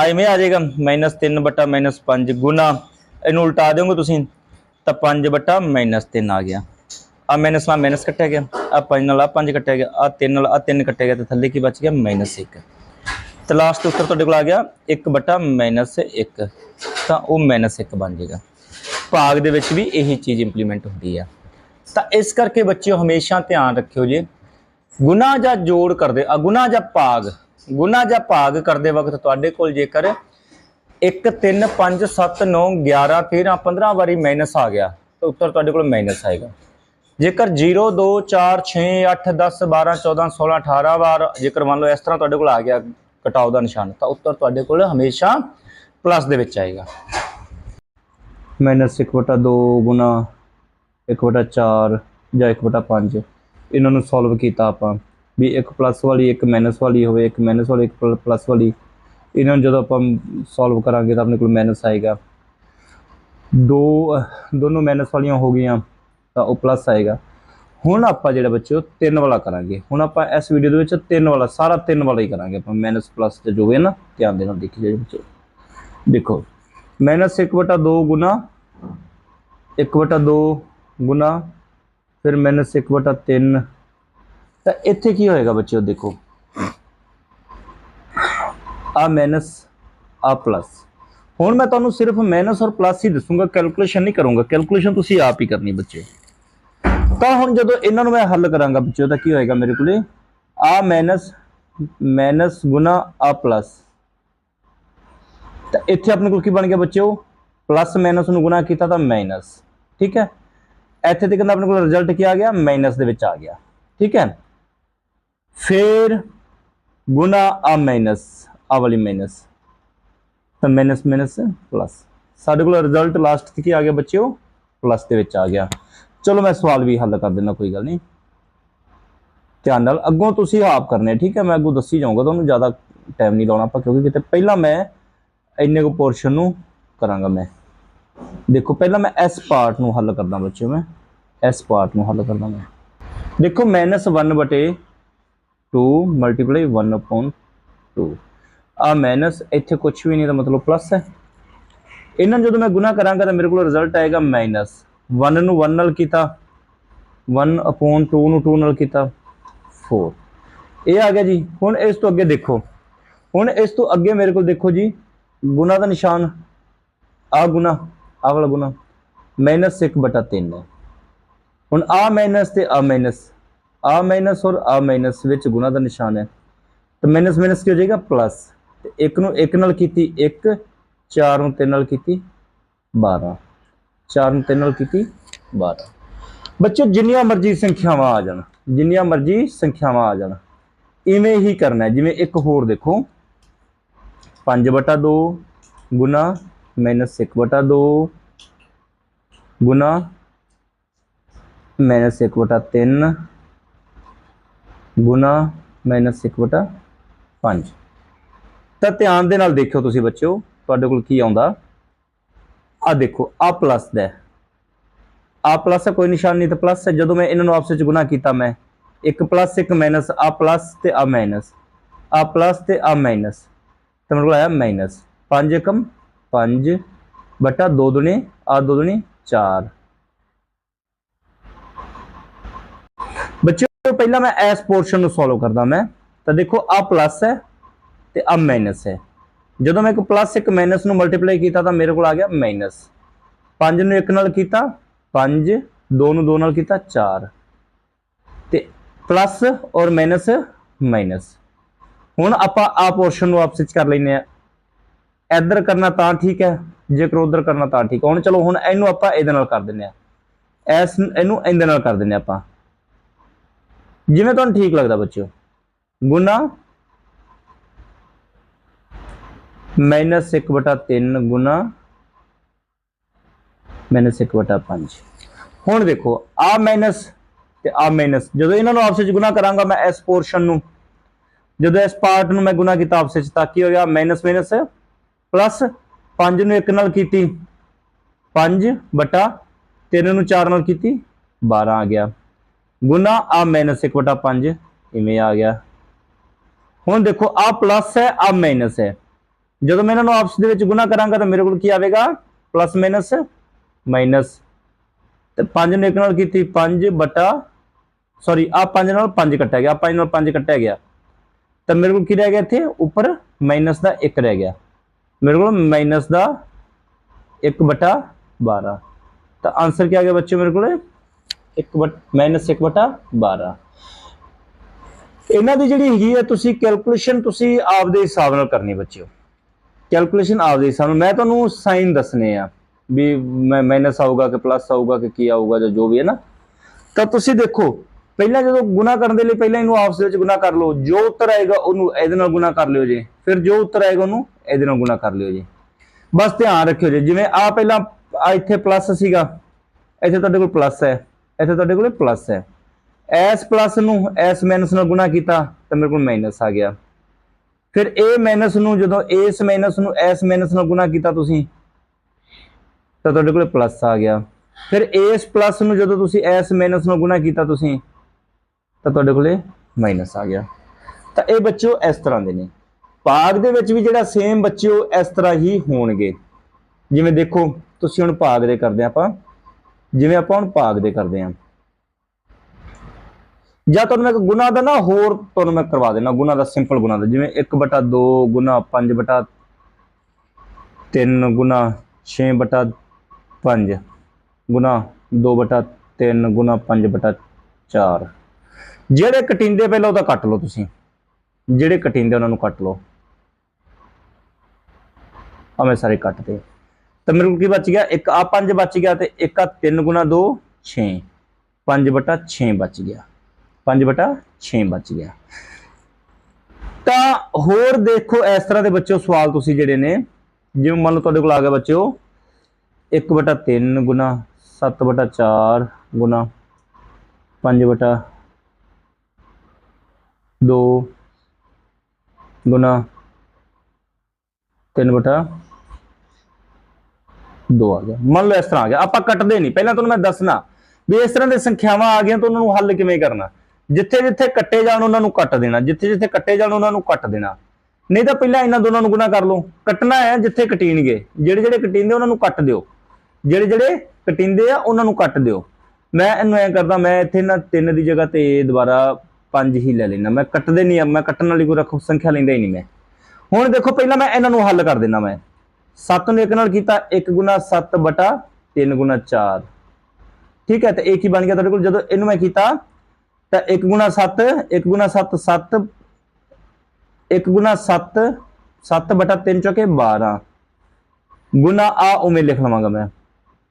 ਐਵੇਂ ਆ ਜਾਏਗਾ। -3 ਬਟਾ -5 ਗੁਣਾ, ਇਹਨੂੰ ਉਲਟਾ ਦਿਓਗੇ ਤੁਸੀਂ? ਤਾਂ 5 ਬਟਾ -3 ਆ ਗਿਆ। ਆ ਮਾਈਨਸ ਨਾਲ ਮਾਈਨਸ ਕੱਟਿਆ ਗਿਆ। ਆ 5 ਨਾਲ ਆ 5 ਕੱਟਿਆ ਗਿਆ। ਆ 3 ਨਾਲ ਆ 3 ਕੱਟਿਆ ਗਿਆ ਤੇ ਥੱਲੇ ਕੀ ਬਚ ਗਿਆ? -1 ਤੇ ਲਾਸਟ ਉੱਤਰ ਤੁਹਾਡੇ ਕੋਲ ਆ ਗਿਆ 1 ਬਟਾ -1 ਤਾਂ ਉਹ -1 ਬਣ ਜਾਏਗਾ। ਭਾਗ ਦੇ ਵਿੱਚ ਵੀ ਇਹੀ ਚੀਜ਼ ਇੰਪਲੀਮੈਂਟ ਹੁੰਦੀ ਆ। ਤਾਂ ਇਸ ਕਰਕੇ ਬੱਚਿਓ ਹਮੇਸ਼ਾ ਧਿਆਨ ਰੱਖਿਓ ਜੇ। ਗੁਣਾ ਜਾਂ ਜੋੜ ਕਰਦੇ ਆ ਜਾਂ ਭਾਗ, ਗੁਣਾ ਜਾਂ ਭਾਗ ਕਰਦੇ ਵਕਤ ਤੁਹਾਡੇ ਕੋਲ ਜੇਕਰ 1 3 5 7 9 11 13 15 ਵਾਰੀ ਮਾਈਨਸ ਆ ਗਿਆ, ਤਾਂ ਉੱਤਰ ਤੁਹਾਡੇ ਕੋਲ ਮਾਈਨਸ ਆਏਗਾ। ਜੇਕਰ 0 2 4 6 8 10 12 14 16 18 ਵਾਰ ਜੇਕਰ ਮੰਨ ਲਓ ਇਸ ਤਰ੍ਹਾਂ ਤੁਹਾਡੇ ਕੋਲ ਆ ਗਿਆ ਘਟਾਓ ਦਾ ਨਿਸ਼ਾਨ। ਤਾਂ ਉੱਤਰ ਤੁਹਾਡੇ ਕੋਲ ਹਮੇਸ਼ਾ ਪਲੱਸ ਦੇ ਵਿੱਚ ਆਏਗਾ। ਮਾਈਨਸ 1/2 ਗੁਣਾ 1/4 ਜਾਂ 1/5 ਇਹਨਾਂ ਨੂੰ ਸੋਲਵ ਕੀਤਾ ਆਪਾਂ ਵੀ ਇੱਕ ਪਲੱਸ ਵਾਲੀ, ਇੱਕ ਮਾਈਨਸ ਵਾਲੀ ਹੋਵੇ, ਇੱਕ ਮਾਈਨਸ ਵਾਲੀ, ਇੱਕ ਪਲੱਸ ਵਾਲੀ। ਇਹਨਾਂ ਨੂੰ ਜਦੋਂ ਆਪਾਂ ਸੋਲਵ ਕਰਾਂਗੇ ਤਾਂ ਆਪਣੇ ਕੋਲ ਮਾਈਨਸ ਆਏਗਾ। ਦੋ ਦੋਨੋਂ ਮਾਈਨਸ ਵਾਲੀਆਂ ਹੋ ਗਈਆਂ ਤਾਂ ਉਹ ਪਲੱਸ ਆਏਗਾ। ਹੁਣ ਆਪਾਂ ਜਿਹੜਾ ਬੱਚੇ, ਉਹ ਤਿੰਨ ਵਾਲਾ ਕਰਾਂਗੇ। ਹੁਣ ਆਪਾਂ ਇਸ ਵੀਡੀਓ ਦੇ ਵਿੱਚ ਤਿੰਨ ਵਾਲਾ, ਸਾਰਾ ਤਿੰਨ ਵਾਲਾ ਹੀ ਕਰਾਂਗੇ ਆਪਾਂ। ਮਾਈਨਸ ਪਲੱਸ ਤੇ ਜੋ ਹੈ ਨਾ, ਧਿਆਨ ਦੇ ਨਾਲ ਦੇਖੀ ਜਿਹੜੇ ਬੱਚੇ। ਦੇਖੋ ਮਾਈਨਸ 1/2 ਗੁਣਾ 1/2 ਗੁਣਾ, ਫਿਰ ਮਾਈਨਸ 1/3 ਤਾਂ ਇੱਥੇ ਕੀ ਹੋਏਗਾ ਬੱਚਿਓ, ਦੇਖੋ। ਆ ਮਾਈਨਸ ਆ ਪਲੱਸ ਹੁਣ ਮੈਂ ਤੁਹਾਨੂੰ ਸਿਰਫ ਮਾਈਨਸ ਔਰ ਪਲੱਸ ਹੀ ਦੱਸੂਗਾ ਕੈਲਕੂਲੇਸ਼ਨ ਨਹੀਂ ਕਰੂੰਗਾ। ਕੈਲਕੂਲੇਸ਼ਨ ਤੁਸੀਂ ਆਪ ਹੀ ਕਰਨੀ ਬੱਚੇ। ਤਾਂ ਹੁਣ ਜਦੋਂ ਇਹਨਾਂ ਨੂੰ ਮੈਂ ਹੱਲ ਕਰਾਂਗਾ ਬੱਚਿਓ ਤਾਂ ਕੀ ਹੋਏਗਾ ਮੇਰੇ ਕੋਲੇ? ਆ ਮਾਈਨਸ ਮਾਈਨਸ ਗੁਣਾ ਆ ਪਲੱਸ ਤਾਂ ਇੱਥੇ ਆਪਣੇ ਕੋਲ ਕੀ ਬਣ ਗਿਆ ਬੱਚਿਓ? ਪਲੱਸ ਮਾਈਨਸ ਨੂੰ ਗੁਣਾ ਕੀਤਾ ਤਾਂ ਮਾਈਨਸ ਠੀਕ ਹੈ? ਇੱਥੇ ਤੇ ਕਹਿੰਦਾ ਆਪਣੇ ਕੋਲ ਰਿਜ਼ਲਟ ਕੀ ਆ ਗਿਆ? ਮਾਈਨਸ ਦੇ ਵਿੱਚ ਆ ਗਿਆ, ਠੀਕ ਹੈ? ਫਿਰ ਗੁਣਾ ਆ ਮਾਈਨਸ ਆ ਵਾਲੀ ਮਾਈਨਸ ਤਾਂ ਮਾਈਨਸ ਮਾਈਨਸ ਪਲੱਸ ਸਾਡੇ ਕੋਲ ਰਿਜ਼ਲਟ ਲਾਸਟ ਤੇ ਕੀ ਆ ਗਿਆ ਬੱਚਿਓ? ਪਲੱਸ ਦੇ ਵਿੱਚ ਆ ਗਿਆ। ਚਲੋ ਮੈਂ ਸਵਾਲ ਵੀ ਹੱਲ ਕਰ ਦਿੰਦਾ, ਕੋਈ ਗੱਲ ਨਹੀਂ। ਧਿਆਨ ਨਾਲ, ਅੱਗੋਂ ਤੁਸੀਂ ਆਪ ਕਰਨੇ ਠੀਕ ਹੈ? ਮੈਂ ਅੱਗੋਂ ਦੱਸੀ ਜਾਊਂਗਾ, ਤੁਹਾਨੂੰ ਜ਼ਿਆਦਾ ਟਾਈਮ ਨਹੀਂ ਲਾਉਣਾ ਆਪਾਂ, ਕਿਉਂਕਿ ਕਿਤੇ ਪਹਿਲਾਂ ਮੈਂ ਇੰਨੇ ਕੁ ਪੋਰਸ਼ਨ ਨੂੰ ਕਰਾਂਗਾ ਮੈਂ। ਦੇਖੋ, ਪਹਿਲਾਂ ਮੈਂ ਇਸ ਪਾਰਟ ਨੂੰ ਹੱਲ ਕਰਦਾ ਬੱਚਿਓ ਮੈਂ। ਇਸ ਪਾਰਟ ਨੂੰ ਹੱਲ ਕਰਦਾ ਮੈਂ। ਦੇਖੋ -1 ਬਟੇ 2 ਮਲਟੀਪਲਾਈ 1 ਅਪਨ 2 ਆ ਮਾਈਨਸ ਇੱਥੇ ਕੁਝ ਵੀ ਨਹੀਂ ਤਾਂ ਮਤਲਬ ਪਲੱਸ ਹੈ। ਇਹਨਾਂ ਨੂੰ ਜਦੋਂ ਮੈਂ ਗੁਣਾ ਕਰਾਂਗਾ, ਤਾਂ ਮੇਰੇ ਕੋਲ ਰਿਜ਼ਲਟ ਆਏਗਾ ਮਾਈਨਸ 1 ਨੂੰ 1 ਨਾਲ ਕੀਤਾ 1 ਅਪਨ 2 ਨੂੰ 2 ਨਾਲ ਕੀਤਾ 4 ਇਹ ਆ ਗਿਆ ਜੀ, ਹੁਣ ਇਸ ਤੋਂ ਅੱਗੇ ਦੇਖੋ। ਹੁਣ ਇਸ ਤੋਂ ਅੱਗੇ ਮੇਰੇ ਕੋਲ ਦੇਖੋ ਜੀ, ਗੁਣਾ ਦਾ ਨਿਸ਼ਾਨ, ਆ ਗੁਣਾ ਆ ਵਾਲਾ ਗੁਣਾ ਮਾਈਨਸ 1 ਬਟਾ 3 ਹੈ। ਹੁਣ ਆ ਮਾਈਨਸ ਤੇ ਆ ਮਾਈਨਸ ਆ ਮਾਈਨਸ ਔਰ ਆ ਮਾਈਨਸ ਵਿੱਚ ਗੁਣਾ ਦਾ ਨਿਸ਼ਾਨ ਹੈ। ਤਾਂ ਮਾਈਨਸ ਮਾਈਨਸ ਕੀ ਹੋ ਜਾਏਗਾ? ਪਲੱਸ ਤੇ 1 ਨੂੰ 1 ਨਾਲ ਕੀਤੀ 1 4 ਨੂੰ 3 ਨਾਲ ਕੀਤੀ 12 4 ਨੂੰ 3 ਨਾਲ ਕੀਤੀ। 12 ਬੱਚੋ ਜਿੰਨੀਆਂ ਮਰਜ਼ੀ ਸੰਖਿਆਵਾਂ ਆ ਜਾਣ। ਜਿੰਨੀਆਂ ਮਰਜ਼ੀ ਸੰਖਿਆਵਾਂ ਆ ਜਾਣ। ਇਵੇਂ ਹੀ ਕਰਨਾ ਹੈ। ਜਿਵੇਂ ਇੱਕ ਹੋਰ ਦੇਖੋ। 5 ਬਟਾ 2 ਗੁਣਾ ਮਾਈਨਸ 1 ਬਟਾ 2 ਗੁਣਾ ਮਾਈਨਸ 1 ਬਟਾ 3 ਗੁਣਾ ਮਾਈਨਸ 1 ਬਟਾ 5 ਤਾਂ ਧਿਆਨ ਦੇ ਨਾਲ ਦੇਖਿਓ ਤੁਸੀਂ ਬੱਚਿਓ ਤੁਹਾਡੇ ਕੋਲ ਕੀ ਆਉਂਦਾ। ਆ ਦੇਖੋ, ਆ ਪਲੱਸ ਦਾ ਆ ਪਲੱਸ ਕੋਈ ਨਿਸ਼ਾਨ ਨਹੀਂ, ਤਾਂ ਪਲੱਸ ਹੈ। ਜਦੋਂ ਮੈਂ ਇਹਨਾਂ ਨੂੰ ਆਪਸ ਵਿੱਚ ਗੁਣਾ ਕੀਤਾ, ਮੈਂ ਇੱਕ ਪਲੱਸ ਇੱਕ ਮਾਈਨਸ ਆ ਪਲੱਸ ਤੇ ਆ ਮਾਈਨਸ ਆ ਪਲੱਸ ਤੇ ਆ ਮਾਈਨਸ ਤਾਂ ਮੇਰੇ ਕੋਲ ਆਇਆ ਮਾਈਨਸ 5 ਕਮ 5 ਬਟਾ 2 ਦੁਨੀ, ਆ 2 ਦੁਨੀ 4 ਬੱਚਿਓ, ਪਹਿਲਾਂ ਮੈਂ ਇਸ ਪੋਰਸ਼ਨ ਨੂੰ ਸੋਲਵ ਕਰਦਾ ਮੈਂ। ਤਾਂ ਦੇਖੋ, ਆ ਪਲੱਸ ਹੈ ਤੇ ਆ ਮਾਈਨਸ ਹੈ। ਜਦੋਂ ਮੈਂ ਇੱਕ ਪਲੱਸ ਇੱਕ ਮਾਈਨਸ ਨੂੰ ਮਲਟੀਪਲਾਈ ਕੀਤਾ ਤਾਂ ਮੇਰੇ ਕੋਲ ਆ ਗਿਆ ਮਾਈਨਸ 5 ਨੂੰ 1 ਨਾਲ ਕੀਤਾ 5 2 ਨੂੰ 2 ਨਾਲ ਕੀਤਾ 4 ਤੇ ਪਲੱਸ ਔਰ ਮਾਈਨਸ ਮਾਈਨਸ ਹੁਣ ਆਪਾਂ ਆ ਪੋਰਸ਼ਨ ਨੂੰ ਆਪਸ ਵਿੱਚ ਕਰ ਲੈਨੇ ਆ ਇੱਧਰ ਕਰਨਾ ਤਾਂ ਠੀਕ ਹੈ, ਜੇਕਰ ਉਧਰ ਕਰਨਾ ਤਾਂ ਠੀਕ। ਹੁਣ ਚਲੋ, ਹੁਣ ਇਹਨੂੰ ਆਪਾਂ ਇਹਦੇ ਨਾਲ ਕਰ ਦਿੰਨੇ ਆ ਐਸ ਇਹਨੂੰ ਇਹਦੇ ਨਾਲ ਕਰ ਦਿੰਨੇ ਆਪਾਂ। ਜਿਵੇਂ ਤੁਹਾਨੂੰ ਠੀਕ ਲੱਗਦਾ ਬੱਚਿਓ। ਗੁਣਾ ਮਾਈਨਸ 1 ਬਟਾ 3 ਗੁਣਾ ਮਾਈਨਸ 1 ਬਟਾ 5 ਹੁਣ ਦੇਖੋ, ਆ ਮਾਈਨਸ ਤੇ ਆ ਮਾਈਨਸ। ਜਦੋਂ ਇਹਨਾਂ ਨੂੰ ਆਪਸ ਵਿੱਚ ਗੁਣਾ ਕਰਾਂਗਾ ਮੈਂ ਇਸ ਪੋਰਸ਼ਨ ਨੂੰ, ਜਦੋਂ ਇਸ ਪਾਰਟ ਨੂੰ ਮੈਂ ਗੁਣਾ ਕੀਤਾ ਆਪਸ ਵਿੱਚ, ਤਾਂ ਕੀ ਹੋ ਗਿਆ? ਮਾਈਨਸ ਮਾਈਨਸ ਪਲੱਸ 5 ਨੂੰ 1 ਨਾਲ ਕੀਤੀ। 5 ਬਟਾ 3 ਨੂੰ 4 ਨਾਲ ਕੀਤੀ 12 ਆ ਗਿਆ। ਗੁਣਾ ਆ ਮਾਈਨਸ 1 ਬਟਾ 5 ਇਵੇਂ ਆ ਗਿਆ। ਹੁਣ ਦੇਖੋ, ਆ ਪਲੱਸ ਹੈ, ਆ ਮਾਈਨਸ ਹੈ। ਜਦੋਂ ਮੈਂ ਇਹਨਾਂ ਨੂੰ ਆਪਸ ਦੇ ਵਿੱਚ ਗੁਣਾ ਕਰਾਂਗਾ ਤਾਂ ਮੇਰੇ ਕੋਲ ਕੀ ਆਵੇਗਾ? ਪਲੱਸ ਮਾਈਨਸ ਮਾਈਨਸ ਤੇ 5 ਨੂੰ 1 ਨਾਲ ਕੀਤੀ 5 ਬਟਾ ਸੌਰੀ ਆ 5 ਨਾਲ 5 ਕੱਟਿਆ ਗਿਆ 5 ਨਾਲ 5 ਕੱਟਿਆ ਗਿਆ। ਤਾਂ ਮੇਰੇ ਕੋਲ ਕੀ ਰਹਿ ਗਿਆ ਇੱਥੇ? ਉੱਪਰ ਮਾਈਨਸ ਦਾ 1 ਰਹਿ ਗਿਆ। ਮੇਰੇ ਕੋਲ ਮਾਈਨਸ ਦਾ 1 ਬਟਾ 12 ਤਾਂ ਆਨਸਰ ਕੀ ਆ ਗਿਆ ਬੱਚੇ ਮੇਰੇ ਕੋਲ? 1 ਬਟ ਮਾਈਨਸ 1 ਬਟਾ 12 ਇਹਨਾਂ ਦੀ ਜਿਹੜੀ ਹੈਗੀ ਹੈ ਤੁਸੀਂ ਕੈਲਕੂਲੇਸ਼ਨ ਤੁਸੀਂ ਆਪਦੇ ਹਿਸਾਬ ਨਾਲ ਕਰਨੀ ਬੱਚਿਓ। ਕੈਲਕੂਲੇਸ਼ਨ ਆਪਦੇ, ਸਾਨੂੰ, ਮੈਂ ਤੁਹਾਨੂੰ ਸਾਈਨ ਦੱਸਨੇ ਆ ਵੀ ਮੈਂ ਮਾਈਨਸ ਆਊਗਾ ਕਿ ਪਲੱਸ ਆਊਗਾ ਕਿ ਕੀ ਆਊਗਾ ਜਾਂ ਜੋ ਵੀ ਹੈ ਨਾ। ਤਾਂ ਤੁਸੀਂ ਦੇਖੋ, ਪਹਿਲਾਂ ਜਦੋਂ ਗੁਣਾ ਕਰਨ ਦੇ ਲਈ ਪਹਿਲਾਂ ਇਹਨੂੰ ਆਪਸ ਦੇ ਵਿੱਚ ਗੁਣਾ ਕਰ ਲਓ, ਜੋ ਉੱਤਰ ਆਏਗਾ ਉਹਨੂੰ ਇਹਦੇ ਨਾਲ ਗੁਣਾ ਕਰ ਲਿਓ ਜੀ। ਫਿਰ ਜੋ ਉੱਤਰ ਆਏਗਾ ਉਹਨੂੰ ਇਹਦੇ ਨਾਲ ਗੁਣਾ ਕਰ ਲਿਓ ਜੀ। ਬਸ ਧਿਆਨ ਰੱਖਿਓ ਜੀ, ਜਿਵੇਂ ਆ ਪਹਿਲਾਂ ਆ ਇੱਥੇ ਪਲੱਸ ਸੀਗਾ, ਇੱਥੇ ਤੁਹਾਡੇ ਕੋਲ ਪਲੱਸ ਹੈ, ਇੱਥੇ ਤੁਹਾਡੇ ਕੋਲ ਪਲੱਸ ਹੈ। ਐਸ ਪਲੱਸ ਨੂੰ ਐਸ ਮਾਈਨਸ ਨਾਲ ਗੁਣਾ ਕੀਤਾ ਤਾਂ ਮੇਰੇ ਕੋਲ ਮਾਈਨਸ ਆ ਗਿਆ। ਫਿਰ ਇਹ ਮਾਈਨਸ ਨੂੰ ਜਦੋਂ ਇਸ ਮਾਈਨਸ ਨੂੰ ਐਸ ਮਾਈਨਸ ਨਾਲ ਗੁਣਾ ਕੀਤਾ ਤੁਸੀਂ, ਤਾਂ ਤੁਹਾਡੇ ਕੋਲ ਪਲੱਸ ਆ ਗਿਆ। ਫਿਰ ਇਸ ਪਲੱਸ ਨੂੰ ਜਦੋਂ ਤੁਸੀਂ ਇਸ ਮਾਈਨਸ ਨਾਲ ਗੁਣਾ ਕੀਤਾ ਤੁਸੀਂ, ਤਾਂ ਤੁਹਾਡੇ ਕੋਲੇ ਮਾਈਨਸ ਆ ਗਿਆ। ਤਾਂ ਇਹ ਬੱਚਿਓ ਇਸ ਤਰ੍ਹਾਂ ਦੇ ਨੇ। ਭਾਗ ਦੇ ਵਿੱਚ ਵੀ ਜਿਹੜਾ ਸੇਮ ਬੱਚਿਓ ਇਸ ਤਰ੍ਹਾਂ ਹੀ ਹੋਣਗੇ। ਜਿਵੇਂ ਦੇਖੋ, ਤੁਸੀਂ ਹੁਣ ਭਾਗ ਦੇ ਕਰਦੇ ਹਾਂ ਆਪਾਂ। ਜਿਵੇਂ ਆਪਾਂ ਹੁਣ ਭਾਗ ਦੇ ਕਰਦੇ ਹਾਂ ਜਾਂ ਤੁਹਾਨੂੰ ਮੈਂ ਇੱਕ ਗੁਣਾ ਦਾ ਨਾ ਹੋਰ ਤੁਹਾਨੂੰ ਮੈਂ ਕਰਵਾ ਦੇਣਾ ਗੁਣਾ ਦਾ ਸਿੰਪਲ ਗੁਣਾ ਦਾ। ਜਿਵੇਂ 1/2 ਗੁਣਾ 5/3 ਗੁਣਾ 6/5 ਗੁਣਾ 2/3 ਗੁਣਾ 5/4 ਜਿਹੜੇ ਕਟਿੰਦੇ ਪਹਿਲਾਂ ਉਹਦਾ ਕੱਟ ਲਓ ਤੁਸੀਂ। ਜਿਹੜੇ ਕਟਿੰਦੇ ਉਹਨਾਂ ਨੂੰ ਕੱਟ ਲਓ। ਆ ਮੈਂ ਸਾਰੇ ਕੱਟਦੇ ਤਾਂ। ਮੇਰੇ ਕੋਲ ਕੀ ਬਚ ਗਿਆ? ਇੱਕ ਆ 5 ਬਚ ਗਿਆ ਤੇ ਇੱਕ ਆ 3 ਗੁਣਾ 2 6 5/6 ਬਚ ਗਿਆ। 5 ਬਟਾ 6 ਬਚ ਗਿਆ। ਤਾਂ ਹੋਰ ਦੇਖੋ ਇਸ ਤਰ੍ਹਾਂ ਦੇ ਬੱਚਿਓ ਸਵਾਲ ਤੁਸੀਂ ਜਿਹੜੇ ਨੇ, ਜਿਵੇਂ ਮੰਨ ਲਓ ਤੁਹਾਡੇ ਕੋਲ ਆ ਗਿਆ ਬੱਚਿਓ 1 ਬਟਾ 3 ਗੁਣਾ 7 ਬਟਾ 4 ਗੁਣਾ 5 ਬਟਾ 2 ਗੁਣਾ 3 ਬਟਾ 2 ਆ ਗਿਆ। ਮੰਨ ਲਓ ਇਸ ਤਰ੍ਹਾਂ ਆ ਗਿਆ। ਆਪਾਂ ਕੱਟਦੇ ਨਹੀਂ। ਪਹਿਲਾਂ ਤੁਹਾਨੂੰ ਮੈਂ ਦੱਸਣਾ ਵੀ ਇਸ ਤਰ੍ਹਾਂ ਦੇ ਸੰਖਿਆਵਾਂ ਆ ਗਈਆਂ ਤਾਂ ਉਹਨਾਂ ਨੂੰ ਹੱਲ ਕਿਵੇਂ ਕਰਨਾ? ਜਿੱਥੇ ਜਿੱਥੇ ਕੱਟੇ ਜਾਣ ਉਹਨਾਂ ਨੂੰ ਕੱਟ ਦੇਣਾ, ਜਿੱਥੇ ਜਿੱਥੇ ਕੱਟੇ ਜਾਣ ਉਹਨਾਂ ਨੂੰ ਕੱਟ ਦੇਣਾ। ਨਹੀਂ ਤਾਂ ਪਹਿਲਾਂ ਇਹਨਾਂ ਦੋਨਾਂ ਨੂੰ ਗੁਣਾ ਕਰ ਲਓ। ਕੱਟਣਾ ਹੈ ਜਿੱਥੇ ਕਟੀਣਗੇ ਜਿਹੜੇ ਜਿਹੜੇ ਕਟੀਂਦੇ ਉਹਨਾਂ ਨੂੰ ਕੱਟ ਦਿਓ। ਜਿਹੜੇ ਜਿਹੜੇ ਕਟਿੰਦੇ ਆ ਉਹਨਾਂ ਨੂੰ ਕੱਟ ਦਿਓ। ਮੈਂ ਇਹਨੂੰ ਐ ਕਰਦਾ, ਮੈਂ ਇੱਥੇ ਨਾ 3 ਦੀ ਜਗ੍ਹਾ ਤੇ ਦੁਬਾਰਾ 5 ਹੀ ਲੈ ਲੈਣਾ ਮੈਂ ਕੱਟਦੇ ਨਹੀਂ ਆ, ਮੈਂ ਕੱਟਣ ਵਾਲੀ ਕੋਈ ਰੱਖੋ ਸੰਖਿਆ ਲੈਂਦਾ ਹੀ ਨਹੀਂ ਮੈਂ। ਹੁਣ ਦੇਖੋ, ਪਹਿਲਾਂ ਮੈਂ ਇਹਨਾਂ ਨੂੰ ਹੱਲ ਕਰ ਦੇਣਾ ਮੈਂ। 7 ਨੂੰ 1 ਨਾਲ ਕੀਤਾ 1 ਗੁਣਾ 7 ਬਟਾ 3 ਗੁਣਾ 4 ਠੀਕ ਹੈ, ਤੇ ਇਹ ਕੀ ਬਣ ਗਿਆ ਤੁਹਾਡੇ ਕੋਲ? ਜਦੋਂ ਇਹਨੂੰ ਮੈਂ ਕੀਤਾ ਤਾਂ 1 ਗੁਣਾ 7 1 ਗੁਣਾ 7 7 1 ਗੁਣਾ 7 7 ਬਟਾ 3 ਚੌਕੇ 12 ਗੁਣਾ ਆ ਉਵੇਂ ਲਿਖ ਲਵਾਂਗਾ ਮੈਂ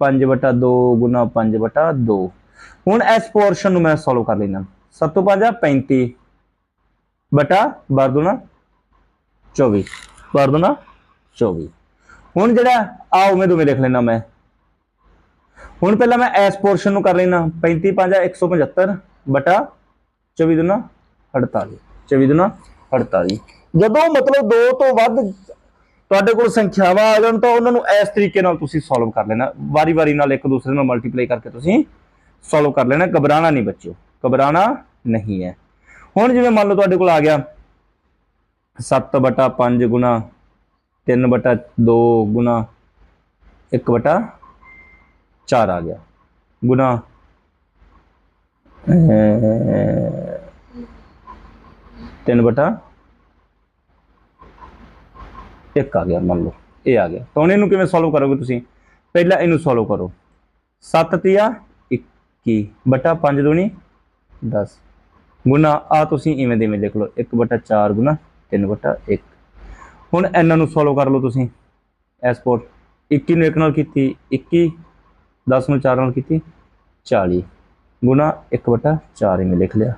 5 ਬਟਾ 2 ਗੁਣਾ 5 ਬਟਾ 2 ਹੁਣ ਇਸ ਪੋਰਸ਼ਨ ਨੂੰ ਮੈਂ ਸੋਲਵ ਕਰ ਲੈਣਾ 7 ਤੋਂ 5 35 ਬਟਾ 12 ਦੁਣਾ 24 12 ਦੁਣਾ 24 ਹੁਣ ਜਿਹੜਾ ਆ ਉਵੇਂ ਦੋਵੇਂ ਲਿਖ ਲੈਣਾ ਮੈਂ ਹੁਣ ਪਹਿਲਾਂ ਮੈਂ ਇਸ ਪੋਰਸ਼ਨ ਨੂੰ ਕਰ ਲੈਣਾ 35 5 175 ਬਟਾ 24 ਦੁਨਾ 48 24 ਦੁਨਾ 48 ਜਦੋਂ ਮਤਲਬ ਦੋ ਤੋਂ ਵੱਧ ਤੁਹਾਡੇ ਕੋਲ ਸੰਖਿਆਵਾਂ ਆ ਜਾਣ ਤਾਂ ਉਹਨਾਂ ਨੂੰ ਇਸ ਤਰੀਕੇ ਨਾਲ ਤੁਸੀਂ ਸੋਲਵ ਕਰ ਲੈਣਾ। ਵਾਰੀ-ਵਾਰੀ ਨਾਲ ਇੱਕ ਦੂਸਰੇ ਨਾਲ ਮਲਟੀਪਲਾਈ ਕਰਕੇ ਤੁਸੀਂ ਸੋਲਵ ਕਰ ਲੈਣਾ। ਘਬਰਾਣਾ ਨਹੀਂ ਬੱਚਿਓ ਘਬਰਾਣਾ ਨਹੀਂ ਹੈ। ਹੁਣ ਜਿਵੇਂ ਮੰਨ ਲਓ ਤੁਹਾਡੇ ਕੋਲ ਆ ਗਿਆ 7 ਬਟਾ 5 ਗੁਣਾ 3 ਬਟਾ 2 ਗੁਣਾ 1 ਬਟਾ 4 ਆ ਗਿਆ। ਗੁਣਾ ਅਹ, ਤਿੰਨ ਬਟਾ। 1 ਆ ਗਿਆ ਮੰਨ ਲਓ ਇਹ ਆ ਗਿਆ। ਤਾਂ ਹੁਣ ਇਹਨੂੰ ਕਿਵੇਂ ਸੋਲਵ ਕਰੋਗੇ ਤੁਸੀਂ? ਪਹਿਲਾਂ ਇਹਨੂੰ ਸੋਲਵ ਕਰੋ। 7 ਤੀਆ 21 ਬਟਾ 5 ਦੂਣੀ 10 ਗੁਣਾ ਆ ਤੁਸੀਂ ਇਵੇਂ ਦੇ ਇਵੇਂ ਲਿਖ ਲਓ। 1 ਬਟਾ 4 ਗੁਣਾ 3 ਬਟਾ 1 ਹੁਣ ਇਹਨਾਂ ਨੂੰ ਸੋਲਵ ਕਰ ਲਓ ਤੁਸੀਂ। ਐਸ ਪੋਰ 21 ਨੂੰ 1 ਨਾਲ ਕੀਤੀ 21 10 ਨੂੰ 4 ਨਾਲ ਕੀਤੀ 40 ਗੁਣਾ 1 ਬਟਾ 4 ਇਵੇਂ ਲਿਖ ਲਿਆ।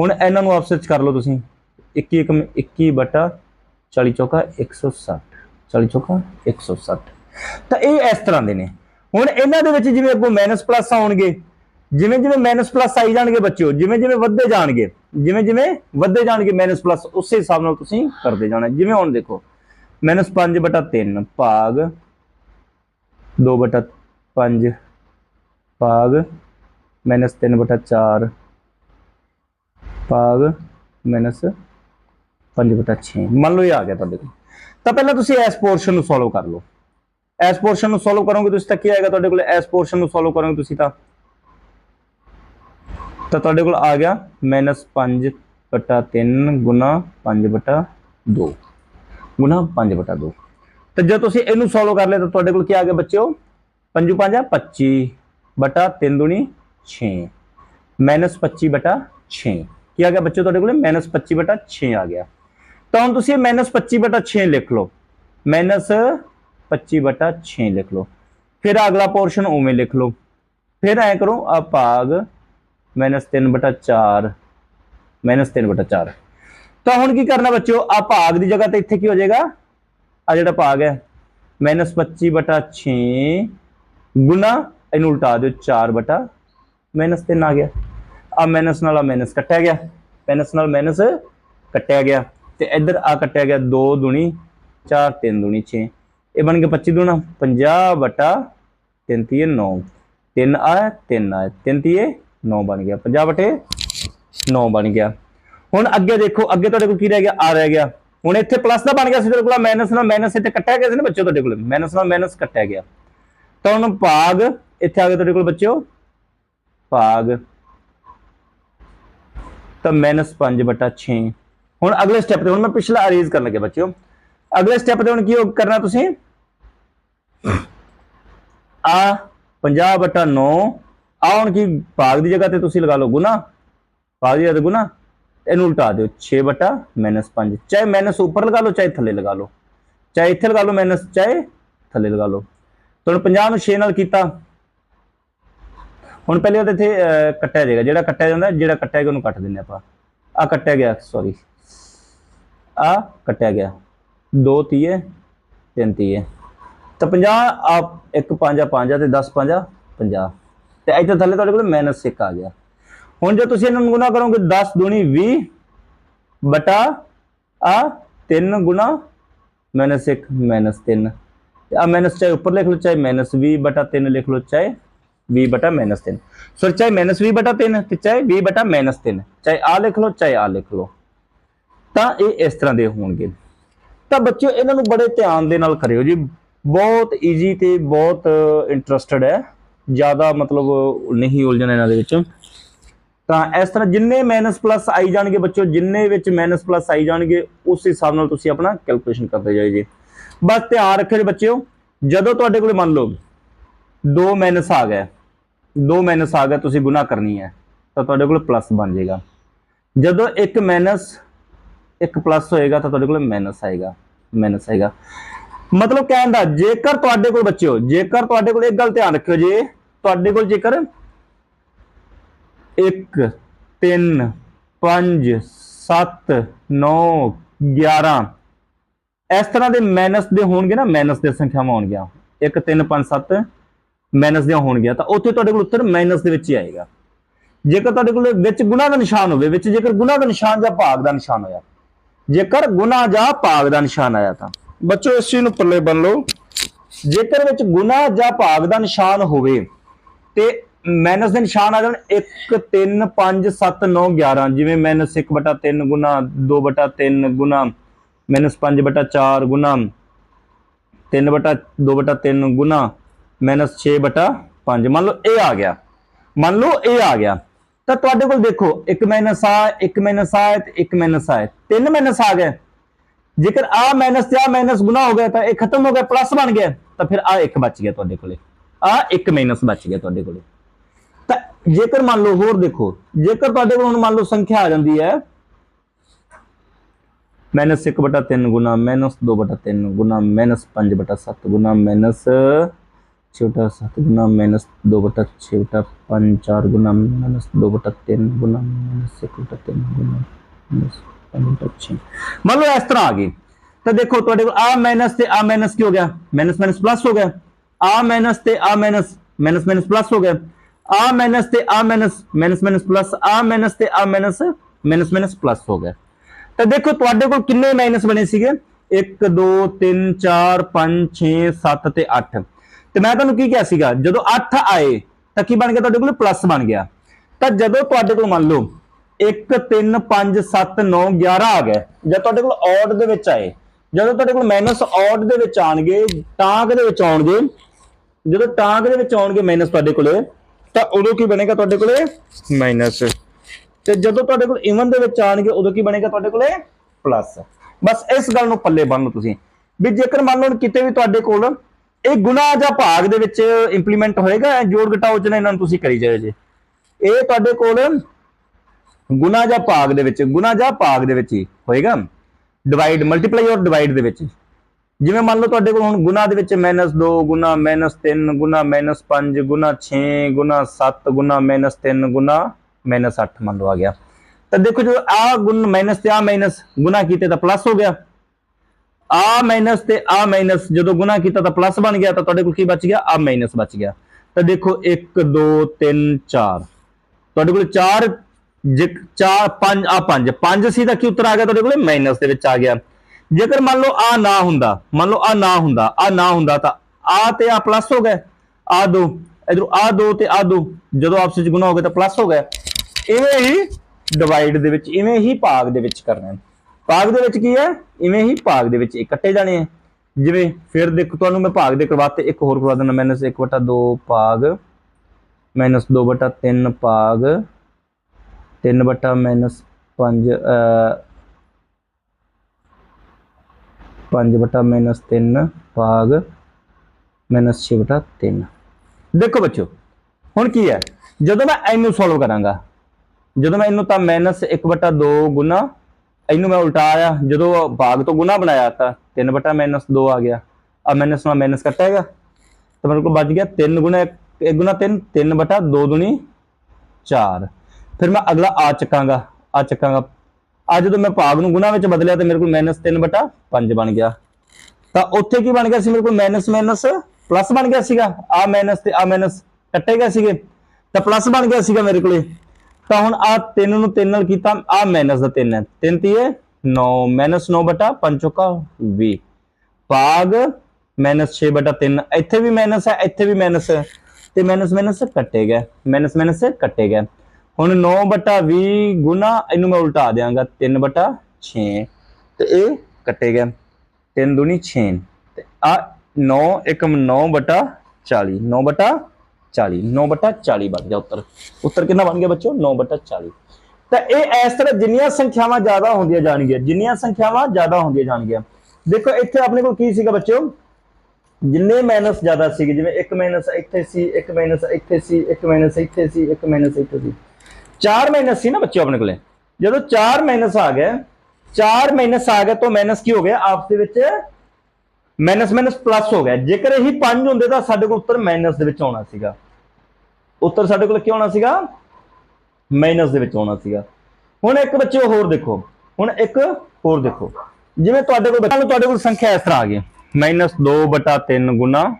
ਹੁਣ ਇਹਨਾਂ ਨੂੰ ਆਪਸ ਵਿੱਚ ਕਰ ਲਓ ਤੁਸੀਂ। 21 ਇੱਕ 21 ਬਟਾ 40 ਚੌਕਾ 160 40 ਚੌਕਾ 160 ਤਾਂ ਇਹ ਇਸ ਤਰ੍ਹਾਂ ਦੇ ਨੇ। ਹੁਣ ਇਹਨਾਂ ਦੇ ਵਿੱਚ ਜਿਵੇਂ ਅੱਗੋਂ ਮਾਈਨਸ ਪਲੱਸ ਆਉਣਗੇ, ਜਿਵੇਂ ਜਿਵੇਂ ਮਾਈਨਸ ਪਲੱਸ ਆਈ ਜਾਣਗੇ ਬੱਚਿਓ, ਜਿਵੇਂ ਜਿਵੇਂ ਵੱਧਦੇ ਜਾਣਗੇ, ਜਿਵੇਂ ਜਿਵੇਂ ਵੱਧਦੇ ਜਾਣਗੇ ਮਾਈਨਸ ਪਲੱਸ ਉਸੇ ਹਿਸਾਬ ਨਾਲ ਤੁਸੀਂ ਕਰਦੇ ਜਾਣਾ। ਜਿਵੇਂ ਹੁਣ ਦੇਖੋ ਮਾਈਨਸ 5 ਬਟਾ 3 ਭਾਗ 2 ਬਟਾ 5 ਭਾਗ ਮਾਈਨਸ 3 ਬਟਾ 4 ਭਾਗ ਮਾਈਨਸ 5 ਬਟਾ 6 ਮੰਨ ਲਓ ਇਹ ਆ ਗਿਆ ਤੁਹਾਡੇ ਕੋਲ। ਤਾਂ ਪਹਿਲਾਂ ਤੁਸੀਂ ਇਸ ਪੋਰਸ਼ਨ ਨੂੰ ਸੋਲਵ ਕਰ ਲਓ। ਇਸ ਪੋਰਸ਼ਨ ਨੂੰ ਸੋਲਵ ਕਰੋਗੇ ਤੁਸੀਂ ਤਾਂ ਕੀ ਆਏਗਾ ਤੁਹਾਡੇ ਕੋਲ? ਇਸ ਪੋਰਸ਼ਨ ਨੂੰ ਸੋਲਵ ਕਰੋਗੇ ਤੁਸੀਂ ਤਾਂ। ਤਾਂ ਤੁਹਾਡੇ ਕੋਲ ਆ ਗਿਆ -5 ਬਟਾ 3 ਗੁਣਾ 5 ਬਟਾ 2 ਗੁਣਾ 5 ਬਟਾ 2 ਤਾਂ ਜੇ ਤੁਸੀਂ ਇਹਨੂੰ ਸੋਲਵ ਕਰ ਲਿਆ ਤਾਂ ਤੁਹਾਡੇ ਕੋਲ ਕੀ ਆ ਗਿਆ ਬੱਚਿਓ? 5 5 25 ਬਟਾ 3 ਦੁਣੀ 6 -25 ਬਟਾ 6 ਕੀ ਆ ਗਿਆ ਬੱਚਿਓ ਤੁਹਾਡੇ ਕੋਲ -25 ਬਟਾ 6 ਆ ਗਿਆ ਤਾਂ ਹੁਣ ਤੁਸੀਂ ਇਹ -25 ਬਟਾ 6 ਲਿਖ ਲਓ -25 ਬਟਾ 6 ਲਿਖ ਲਓ ਫਿਰ ਅਗਲਾ ਪੋਰਸ਼ਨ ਉਵੇਂ ਲਿਖ ਲਓ ਫਿਰ ਐ ਕਰੋ ਆ ਭਾਗ -3 ਬਟਾ 4 -3 ਬਟਾ 4 ਤਾਂ ਹੁਣ ਕੀ ਕਰਨਾ ਬੱਚਿਓ ਆ ਭਾਗ ਦੀ ਜਗ੍ਹਾ ਤੇ ਇੱਥੇ ਕੀ ਹੋ ਜਾਏਗਾ ਆ ਜਿਹੜਾ ਭਾਗ ਹੈ -25 ਬਟਾ 6 ਗੁਣਾ ਇਹਨੂੰ ਉਲਟਾ ਦਿਓ 4 ਬਟਾ ਮਾਈਨਸ -3 ਆ ਗਿਆ। ਆ ਮਾਈਨਸ ਨਾਲ ਆ ਮਾਈਨਸ ਕੱਟਿਆ ਗਿਆ। ਮਾਈਨਸ ਨਾਲ ਮਾਈਨਸ ਕੱਟਿਆ ਗਿਆ। ਤੇ ਇੱਧਰ ਆ ਕੱਟਿਆ ਗਿਆ 2 ਦੁਣੀ 4 3 ਦੁਣੀ 6 ਇਹ ਬਣ ਗਿਆ 25 ਦੁਣਾ। 50 ਬਟਾ 3 ਤੀਏ 9 3 ਆ 3 ਆ 3 ਤੀਏ 9 ਬਣ ਗਿਆ। 50 ਬਟੇ 9 ਬਣ ਗਿਆ। ਹੁਣ ਅੱਗੇ ਦੇਖੋ, ਅੱਗੇ ਤੁਹਾਡੇ ਕੋਲ ਕੀ ਰਹਿ ਗਿਆ? ਆ ਰਹਿ ਗਿਆ। ਹੁਣ ਇੱਥੇ ਪਲੱਸ ਦਾ ਬਣ ਗਿਆ ਸੀ ਤੁਹਾਡੇ ਕੋਲ। ਮਾਈਨਸ ਨਾਲ ਮਾਈਨਸ ਇੱਥੇ ਕੱਟਿਆ ਗਿਆ ਸੀ ਨਾ ਬੱਚਿਓ ਤੁਹਾਡੇ ਕੋਲ। ਮਾਈਨਸ ਨਾਲ ਮਾਈਨਸ ਕੱਟਿਆ ਗਿਆ। ਤਾਂ ਹੁਣ ਭਾਗ ਇੱਥੇ ਆ ਗਿਆ ਤੁਹਾਡੇ ਕੋਲ ਬੱਚਿਓ। ਭਾਗ। ਤਾਂ -5 ਬਟਾ 6 ਹੁਣ ਅਗਲੇ ਸਟੈਪ ਤੇ ਹੁਣ ਮੈਂ ਪਿਛਲਾ ਅਰੇਂਜ ਕਰਨ ਲੱਗੇ ਬੱਚਿਓ। ਅਗਲੇ ਸਟੈਪ ਤੇ ਹੁਣ ਕੀ ਹੋ- ਕਰਨਾ ਤੁਸੀਂ? ਆ 50 ਬਟਾ 9 ਆ ਹੁਣ ਕੀ ਭਾਗ ਦੀ ਜਗ੍ਹਾ ਤੇ ਤੁਸੀਂ ਲਗਾ ਲਓ ਗੁਣਾ। ਭਾਗ ਦੀ ਜਗ੍ਹਾ ਤੇ ਗੁਣਾ। ਇਹਨੂੰ ਉਲਟਾ ਦਿਓ। 6 ਬਟਾ -5 ਚਾਹੇ ਮਾਈਨਸ ਉੱਪਰ ਲਗਾ ਲਓ, ਚਾਹੇ ਥੱਲੇ ਲਗਾ ਲਓ। ਚਾਹੇ ਇੱਥੇ ਲਗਾ ਲਓ ਮਾਈਨਸ ਚਾਹੇ ਥੱਲੇ ਲਗਾ ਲਓ। ਤੁਹਾਨੂੰ ਹੁਣ 50 ਨੂੰ 6 ਨਾਲ ਕੀਤਾ। ਹੁਣ ਪਹਿਲੇ ਉਹਦੇ ਇੱਥੇ ਕੱਟਿਆ ਜਾਏਗਾ। ਜਿਹੜਾ ਕੱਟਿਆ ਜਾਂਦਾ, ਜਿਹੜਾ ਕੱਟਿਆ ਗਿਆ, ਉਹਨੂੰ ਕੱਟ ਦਿੰਨੇ ਆਪਾਂ। ਆ ਕੱਟਿਆ ਗਿਆ ਸੌਰੀ ਆ ਕੱਟਿਆ ਗਿਆ। 2 ਤੀਏ 3 ਤੀਏ। ਤਾਂ 50 ਆ 1 5 5 ਤੇ 10 5 50 ਤੇ ਇੱਥੇ ਥੱਲੇ ਤੁਹਾਡੇ ਕੋਲ ਮਾਈਨਸ 1 ਆ ਗਿਆ। ਹੁਣ ਜੇ ਤੁਸੀਂ ਇਹਨਾਂ ਨੂੰ ਗੁਣਾ ਕਰੋਗੇ 10 ਦੁਣੀ 20 ਬਟਾ ਆ 3 ਗੁਣਾ ਮਾਈਨਸ 1 ਮਾਈਨਸ 3 ਤੇ ਆ ਮਾਈਨਸ ਚਾਹੇ ਉੱਪਰ ਲਿਖ ਲਓ, ਚਾਹੇ ਮਾਈਨਸ 20 ਬਟਾ 3 ਲਿਖ ਲਓ, ਚਾਹੇ 20 ਬਟਾ ਮਾਈਨਸ 3 ਸੋ ਚਾਹੇ ਮਾਈਨਸ 20 ਬਟਾ 3 ਤੇ ਚਾਹੇ 20 ਬਟਾ ਮਾਈਨਸ 3 ਚਾਹੇ ਆ ਲਿਖ ਲਓ ਚਾਹੇ ਆ ਲਿਖ ਲਓ ਤਾਂ ਇਹ ਇਸ ਤਰ੍ਹਾਂ ਦੇ ਹੋਣਗੇ ਤਾਂ ਬੱਚਿਓ ਇਹਨਾਂ ਨੂੰ ਬੜੇ ਧਿਆਨ ਦੇ ਨਾਲ ਕਰਿਓ ਜੀ ਬਹੁਤ ਈਜ਼ੀ ਤੇ ਬਹੁਤ ਇੰਟਰਸਟਡ ਹੈ ਜ਼ਿਆਦਾ ਮਤਲਬ ਨਹੀਂ ਉਲਝਣਾ ਇਹਨਾਂ ਦੇ ਵਿੱਚ ਤਾਂ ਇਸ ਤਰ੍ਹਾਂ ਜਿੰਨੇ ਮਾਈਨਸ ਪਲੱਸ ਆਈ ਜਾਣਗੇ ਬੱਚਿਓ ਜਿੰਨੇ ਵਿੱਚ ਮਾਈਨਸ ਪਲੱਸ ਆਈ ਜਾਣਗੇ ਉਸ ਹਿਸਾਬ ਨਾਲ ਤੁਸੀਂ ਆਪਣਾ ਕੈਲਕੂਲੇਸ਼ਨ ਕਰਦੇ ਜਾਓ ਜੀ ਬਸ ਧਿਆਨ ਰੱਖਿਓ ਜੀ ਬੱਚਿਓ ਜਦੋਂ ਤੁਹਾਡੇ ਕੋਲੇ ਮੰਨ ਲਓ 2 ਮਾਈਨਸ ਆ ਗਿਆ 2 ਮਾਈਨਸ ਆ ਗਿਆ ਤੁਸੀਂ ਗੁਣਾ ਕਰਨੀ ਹੈ, ਤਾਂ ਤੁਹਾਡੇ ਕੋਲ ਪਲੱਸ ਬਣ ਜਾਏਗਾ। ਜਦੋਂ ਇੱਕ ਮਾਈਨਸ ਇੱਕ ਪਲੱਸ ਹੋਏਗਾ, ਤਾਂ ਤੁਹਾਡੇ ਕੋਲ ਮਾਈਨਸ ਆਏਗਾ ਮਾਈਨਸ ਆਏਗਾ। ਮਤਲਬ ਕਹਿਣ ਦਾ, ਜੇਕਰ ਤੁਹਾਡੇ ਕੋਲ ਬੱਚਿਓ, ਜੇਕਰ ਤੁਹਾਡੇ ਕੋਲ ਇੱਕ ਗੱਲ ਧਿਆਨ ਰੱਖਿਓ ਜੇ, ਤੁਹਾਡੇ ਕੋਲ ਜੇਕਰ 1 3 5 7 9 11 ਇਸ ਤਰ੍ਹਾਂ ਦੇ ਮਾਈਨਸ ਦੇ ਹੋਣਗੇ ਨਾ ਮਾਈਨਸ ਦੇ ਸੰਖਿਆਵਾਂ ਹੋਣਗੀਆਂ। 1 3 5 7 ਮਾਈਨਸ ਦੀਆਂ ਹੋਣਗੀਆਂ ਤਾਂ ਉੱਥੇ ਤੁਹਾਡੇ ਕੋਲ ਉੱਤਰ ਮਾਈਨਸ ਦੇ ਵਿੱਚ ਹੀ ਆਏਗਾ। ਜੇਕਰ ਤੁਹਾਡੇ ਕੋਲ ਵਿੱਚ ਗੁਣਾ ਦਾ ਨਿਸ਼ਾਨ ਹੋਵੇ ਵਿੱਚ ਜੇਕਰ ਗੁਣਾ ਦਾ ਨਿਸ਼ਾਨ ਜਾਂ ਭਾਗ ਦਾ ਨਿਸ਼ਾਨ ਹੋਇਆ ਜੇਕਰ ਗੁਣਾ ਜਾਂ ਭਾਗ ਦਾ ਨਿਸ਼ਾਨ ਆਇਆ ਤਾਂ। ਬੱਚੋ ਇਸ ਚੀਜ਼ ਨੂੰ ਪੱਲੇ ਬੰਨ ਲਓ। ਜੇਕਰ ਵਿੱਚ ਗੁਣਾ ਜਾਂ ਭਾਗ ਦਾ ਨਿਸ਼ਾਨ ਹੋਵੇ ਤੇ ਮਾਈਨਸ ਦੇ ਨਿਸ਼ਾਨ ਆ ਜਾਣ 1 3 5 7 9 11 ਜਿਵੇਂ ਮਾਈਨਸ 1 ਬਟਾ 3 ਗੁਣਾ 2 ਬਟਾ 3 ਗੁਣਾ ਮਾਈਨਸ 5 ਬਟਾ 4 ਗੁਣਾ 3 ਬਟਾ 2 ਬਟਾ 3 ਗੁਣਾ 6 ਬਟਾ 5 ਮੰਨ ਲਓ ਇਹ ਆ ਗਿਆ। ਮੰਨ ਲਓ ਇਹ ਆ ਗਿਆ। ਤਾਂ ਤੁਹਾਡੇ ਕੋਲ ਦੇਖੋ, ਇੱਕ ਮਾਈਨਸ ਆ, ਇੱਕ ਮਾਈਨਸ ਆ, ਤੇ ਇੱਕ ਮਾਈਨਸ ਆ। ਤਿੰਨ ਮਾਈਨਸ ਆ ਗਏ। ਜੇਕਰ ਆ ਮਾਈਨਸ ਤੇ ਆ ਮਾਈਨਸ ਗੁਣਾ ਹੋ ਗਿਆ, ਤਾਂ ਇਹ ਖਤਮ ਹੋ ਗਿਆ ਪਲੱਸ ਬਣ ਗਿਆ। ਤਾਂ ਫਿਰ ਆ ਇੱਕ ਬਚ ਗਿਆ ਤੁਹਾਡੇ ਕੋਲੇ। ਆ ਇੱਕ ਮਾਈਨਸ ਬਚ ਗਿਆ ਤੁਹਾਡੇ ਕੋਲੇ। ਤਾਂ ਜੇਕਰ ਮੰਨ ਲਓ ਹੋਰ ਦੇਖੋ, ਜੇਕਰ ਤੁਹਾਡੇ ਕੋਲ ਹੁਣ ਮੰਨ ਲਓ ਸੰਖਿਆ ਆ ਜਾਂਦੀ ਹੈ ਮਾਈਨਸ 1 ਬਟਾ 3 ਗੁਣਾ ਮਾਈਨਸ 2 ਬਟਾ 3 ਗੁਣਾ ਮਾਈਨਸ 5 ਬਟਾ 7 ਗੁਣਾ ਮਾਈਨਸ ਛੋਟਾ 7 ਗੁਣਾ ਮਾਈਨਸ 2 ਬਟਾ 6 ਬਟਾ 5 4 ਗੁਣਾ ਮਾਈਨਸ 2 ਬਟਾ 3 ਗੁਣਾ ਮਾਈਨਸ 1 ਬਟਾ 3 ਗੁਣਾ ਮਾਈਨਸ 5 ਬਟਾ 6 ਮੰਨ ਲਓ ਇਸ ਤਰ੍ਹਾਂ ਆ ਗਈ ਤਾਂ ਦੇਖੋ ਤੁਹਾਡੇ ਕੋਲ ਆ ਮਾਈਨਸ ਤੇ ਆ ਮਾਈਨਸ ਕੀ ਹੋ ਗਿਆ ਮਾਈਨਸ ਮਾਈਨਸ ਪਲੱਸ ਹੋ ਗਿਆ ਆ ਮਾਈਨਸ ਤੇ ਆ ਮਾਈਨਸ ਮਾਈਨਸ ਮਾਈਨਸ ਪਲੱਸ ਹੋ ਗਿਆ ਆ ਮਾਈਨਸ ਤੇ ਆ ਮਾਈਨਸ ਮਾਈਨਸ ਮਾਈਨਸ ਪਲੱਸ ਆ ਮਾਈਨਸ ਤੇ ਆ ਮਾਈਨਸ ਮਾਈਨਸ ਮਾਈਨਸ ਪਲੱਸ ਹੋ ਗਿਆ ਤਾਂ ਦੇਖੋ ਤੁਹਾਡੇ ਕੋਲ ਕਿੰਨੇ ਮਾਈਨਸ ਬਣੇ ਸੀਗੇ 1 2 3 4 5 6 7 ਤੇ 8 ਤੇ ਮੈਂ ਤੁਹਾਨੂੰ ਕੀ ਕਿਹਾ ਸੀਗਾ ਜਦੋਂ 8 ਆਏ ਤਾਂ ਕੀ ਬਣ ਗਿਆ ਤੁਹਾਡੇ ਕੋਲ? ਪਲੱਸ ਬਣ ਗਿਆ। ਤਾਂ ਜਦੋਂ ਤੁਹਾਡੇ ਕੋਲ ਮੰਨ ਲਓ 1 3 5 7 9 11 ਆ ਗਏ ਜਦ ਤੁਹਾਡੇ ਕੋਲ ਔਡ ਦੇ ਵਿੱਚ ਆਏ ਜਦੋਂ ਤੁਹਾਡੇ ਕੋਲ ਮਾਈਨਸ ਔਡ ਦੇ ਵਿੱਚ ਆਣਗੇ ਟਾਂਕ ਦੇ ਵਿੱਚ ਆਉਣਗੇ ਜਦੋਂ ਟਾਂਕ ਦੇ ਵਿੱਚ ਆਉਣਗੇ ਮਾਈਨਸ ਤੁਹਾਡੇ ਕੋਲੇ ਤਾਂ ਉਦੋਂ ਕੀ ਬਣੇਗਾ ਤੁਹਾਡੇ ਕੋਲੇ? ਮਾਈਨਸ ਤੇ ਜਦੋਂ ਤੁਹਾਡੇ ਕੋਲ ਇਵਨ ਦੇ ਵਿੱਚ ਆਣਗੇ ਉਦੋਂ ਕੀ ਬਣੇਗਾ ਤੁਹਾਡੇ ਕੋਲੇ? ਪਲੱਸ ਬਸ ਇਸ ਗੱਲ ਨੂੰ ਪੱਲੇ ਬੰਨ ਲਓ ਤੁਸੀਂ। ਵੀ ਜੇਕਰ ਮੰਨ ਲਓ ਕਿਤੇ ਵੀ ਤੁਹਾਡੇ ਕੋਲ ਇਹ ਗੁਣਾ ਜਾਂ ਭਾਗ ਦੇ ਵਿੱਚ ਇੰਪਲੀਮੈਂਟ ਹੋਏਗਾ ਜੋੜ ਘਟਾਓ ਚ ਨਾ ਇਹਨਾਂ ਨੂੰ ਤੁਸੀਂ ਕਰੀ ਜਾਇਓ ਜੇ। ਇਹ ਤੁਹਾਡੇ ਕੋਲ ਗੁਣਾ ਜਾਂ ਭਾਗ ਦੇ ਵਿੱਚ ਗੁਣਾ ਜਾਂ ਭਾਗ ਦੇ ਵਿੱਚ ਹੀ ਹੋਏਗਾ। ਡਿਵਾਈਡ ਮਲਟੀਪਲਾਈ ਔਰ ਡਿਵਾਈਡ ਦੇ ਵਿੱਚ। ਜਿਵੇਂ ਮੰਨ ਲਓ ਤੁਹਾਡੇ ਕੋਲ ਹੁਣ ਗੁਣਾ ਦੇ ਵਿੱਚ -2 ਗੁਣਾ -3 ਗੁਣਾ -5 ਗੁਣਾ 6 ਗੁਣਾ 7 ਗੁਣਾ -3 ਗੁਣਾ -8 ਮੰਨ ਲਓ ਆ ਗਿਆ। ਤਾਂ ਦੇਖੋ ਜੋ ਆ ਗੁਣ ਮਾਈਨਸ ਤੇ ਆ ਮਾਈਨਸ ਗੁਣਾ ਕੀਤੇ ਤਾਂ ਪਲੱਸ ਹੋ ਗਿਆ। ਆ ਮਾਈਨਸ ਤੇ ਆ ਮਾਈਨਸ ਜਦੋਂ ਗੁਣਾ ਕੀਤਾ ਤਾਂ ਪਲੱਸ ਬਣ ਗਿਆ ਤਾਂ ਤੁਹਾਡੇ ਕੋਲ ਕੀ ਬਚ ਗਿਆ? ਆ ਮਾਈਨਸ ਬਚ ਗਿਆ। ਤਾਂ ਦੇਖੋ 1 2 3 4 ਤੁਹਾਡੇ ਕੋਲ 4 ਜੇ 4 5 ਆ 5 5 ਸੀ ਤਾਂ ਕੀ ਉੱਤਰ ਆ ਗਿਆ ਤੁਹਾਡੇ ਕੋਲ? ਮਾਈਨਸ ਦੇ ਵਿੱਚ ਆ ਗਿਆ। ਜੇਕਰ ਮੰਨ ਲਓ ਆ ਨਾ ਹੁੰਦਾ, ਮੰਨ ਲਓ ਆ ਨਾ ਹੁੰਦਾ, ਆ ਨਾ ਹੁੰਦਾ ਤਾਂ ਆ ਤੇ ਆ ਪਲੱਸ ਹੋ ਗਏ ਆ ਦੋ, ਇਧਰੋਂ ਆ ਦੋ ਤੇ ਆ ਦੋ। ਜਦੋਂ ਆਪਸ ਵਿੱਚ ਗੁਣਾ ਹੋ ਗਿਆ ਤਾਂ ਪਲੱਸ ਹੋ ਗਿਆ। ਇਵੇਂ ਹੀ ਡਿਵਾਈਡ ਦੇ ਵਿੱਚ, ਇਵੇਂ ਹੀ ਭਾਗ ਦੇ ਵਿੱਚ ਕਰਨਾ ਭਾਗ ਦੇ ਵਿੱਚ ਕੀ ਹੈ? ਇਵੇਂ ਹੀ ਭਾਗ ਦੇ ਵਿੱਚ ਇਕੱਠੇ ਜਾਣੇ ਆ ਜਿਵੇਂ ਫਿਰ ਦੇਖੋ, ਤੁਹਾਨੂੰ ਮੈਂ ਭਾਗ ਦੇ ਕਰਵਾਤੇ, ਇੱਕ ਹੋਰ ਕਰਵਾ ਦਿੰਦਾ ਮਾਈਨਸ 1/2 ਭਾਗ ਮਾਈਨਸ 2/3 ਭਾਗ 3 ਬਟਾ ਮਾਈਨਸ 5 5 ਬਟਾ ਮਾਈਨਸ 3 ਭਾਗ ਮਾਈਨਸ 6 ਬਟਾ 3 ਦੇਖੋ ਬੱਚੋ ਹੁਣ ਕੀ ਹੈ? ਜਦੋਂ ਮੈਂ ਇਹਨੂੰ ਸੋਲਵ ਕਰਾਂਗਾ, ਜਦੋਂ ਮੈਂ ਇਹਨੂੰ ਤਾਂ ਮਾਈਨਸ 1/2 ਗੁਣਾ ਇਹਨੂੰ ਮੈਂ ਉਲਟਾਇਆ ਜਦੋਂ ਭਾਗ ਤੋਂ ਗੁਣਾ ਬਣਾਇਆ ਤਾਂ 3 ਬਟਾ ਮਾਈਨਸ 2 ਆ ਗਿਆ। ਆ ਮਾਈਨਸ ਨਾਲ ਮਾਈਨਸ ਕੱਟੇਗਾ ਤਾਂ ਮੇਰੇ ਕੋਲ ਬਚ ਗਿਆ 3 ਗੁਣਾ 1 ਗੁਣਾ 3 3 ਬਟਾ 2 ਦੁਨੀ 4 ਫਿਰ ਮੈਂ ਅਗਲਾ ਆ ਚੱਕਾਂਗਾ ਆ ਚੱਕਾਂਗਾ। ਆ ਜਦੋਂ ਮੈਂ ਭਾਗ ਨੂੰ ਗੁਣਾ ਵਿੱਚ ਬਦਲਿਆ ਤਾਂ ਮੇਰੇ ਕੋਲ ਮਾਈਨਸ 3 ਬਟਾ 5 ਬਣ ਗਿਆ। ਤਾਂ ਉੱਥੇ ਕੀ ਬਣ ਗਿਆ ਸੀ ਮੇਰੇ ਕੋਲ ਮਾਈਨਸ ਮਾਈਨਸ ਪਲੱਸ ਬਣ ਗਿਆ ਸੀਗਾ। ਆ ਮਾਈਨਸ ਤੇ ਆ ਮਾਈਨਸ ਕੱਟੇ ਗਏ ਸੀਗੇ। ਤਾਂ ਪਲੱਸ ਬਣ ਗਿਆ ਸੀਗਾ ਮੇਰੇ ਕੋਲੇ। ਤਾਂ ਹੁਣ ਆ 3 ਨੂੰ 3 ਨਾਲ ਕੀਤਾ ਆ ਮਾਈਨਸ ਦਾ 3 ਹੈ। 3 ਤੀ ਹੈ 9 ਮਾਈਨਸ 9 ਬਟਾ 5 ਚੌਕਾ 20 ਭਾਗ ਮਾਈਨਸ 6 ਬਟਾ 3 ਇੱਥੇ ਵੀ ਮਾਈਨਸ ਹੈ, ਇੱਥੇ ਵੀ ਮਾਈਨਸ ਹੈ। ਤੇ ਮਾਈਨਸ ਮਾਈਨਸ ਕੱਟੇ ਗਏ ਮਾਈਨਸ ਮਾਈਨਸ ਕੱਟੇ ਗਏ। ਹੁਣ 9 ਬਟਾ 20 ਗੁਣਾ, ਇਹਨੂੰ ਮੈਂ ਉਲਟਾ ਦਿਆਂਗਾ 3 ਬਟਾ 6 ਤੇ ਇਹ ਕੱਟੇ ਗਏ 3 ਦੁਨੀ 6 ਤੇ ਆ 9 ਇੱਕ 9 ਬਟਾ 40 9 ਬਟਾ 40 9 ਬਟਾ 40 ਬਣ ਗਿਆ ਉੱਤਰ। ਉੱਤਰ ਕਿੰਨਾ ਬਣ ਗਿਆ ਬੱਚੋ 9 ਬਟਾ 40 ਤਾਂ ਇਹ ਇਸ ਤਰ੍ਹਾਂ ਜਿੰਨੀਆਂ ਸੰਖਿਆਵਾਂ ਜ਼ਿਆਦਾ ਹੁੰਦੀਆਂ ਜਾਣਗੀਆਂ, ਜਿੰਨੀਆਂ ਸੰਖਿਆਵਾਂ ਜ਼ਿਆਦਾ ਹੁੰਦੀਆਂ ਜਾਣਗੀਆਂ। ਦੇਖੋ, ਇੱਥੇ ਆਪਣੇ ਕੋਲ ਕੀ ਸੀਗਾ ਬੱਚਿਓ? ਜਿੰਨੇ ਮਾਈਨਸ ਜ਼ਿਆਦਾ ਸੀਗੇ, ਜਿਵੇਂ 1 ਮਾਈਨਸ ਇੱਥੇ ਸੀ 1 ਮਾਈਨਸ ਇੱਥੇ ਸੀ 1 ਮਾਈਨਸ ਇੱਥੇ ਸੀ 1 ਮਾਈਨਸ ਇੱਥੇ ਸੀ। 4 ਮਾਈਨਸ ਸੀ ਨਾ ਬੱਚਿਓ ਆਪਣੇ ਕੋਲੇ? ਜਦੋਂ 4 ਮਾਈਨਸ ਆ ਗਏ 4 ਮਾਈਨਸ ਆ ਗਏ ਤਾਂ ਮਾਈਨਸ ਕੀ ਹੋ ਗਿਆ? ਆਪਸ ਦੇ ਵਿੱਚ ਮਾਈਨਸ ਮਾਈਨਸ ਪਲੱਸ ਹੋ ਗਿਆ। ਜੇਕਰ ਇਹੀ 5 ਹੁੰਦੇ ਤਾਂ ਸਾਡੇ ਕੋਲ ਉੱਤਰ ਮਾਈਨਸ ਦੇ ਵਿੱਚ ਆਉਣਾ ਸੀਗਾ। ਉੱਤਰ ਸਾਡੇ ਕੋਲ ਕੀ ਆਉਣਾ ਸੀਗਾ? ਮਾਈਨਸ ਦੇ ਵਿੱਚ ਆਉਣਾ ਸੀਗਾ। ਹੁਣ ਇੱਕ ਬੱਚੇ ਹੋਰ ਦੇਖੋ। ਹੁਣ ਇੱਕ ਹੋਰ ਦੇਖੋ। ਜਿਵੇਂ ਤੁਹਾਡੇ ਕੋਲ ਬੱਚਾ ਤੁਹਾਡੇ ਕੋਲ ਸੰਖਿਆ ਇਸ ਤਰ੍ਹਾਂ ਆ ਗਈ। ਮਾਈਨਸ 2 ਬਟਾ 3 ਗੁਣਾ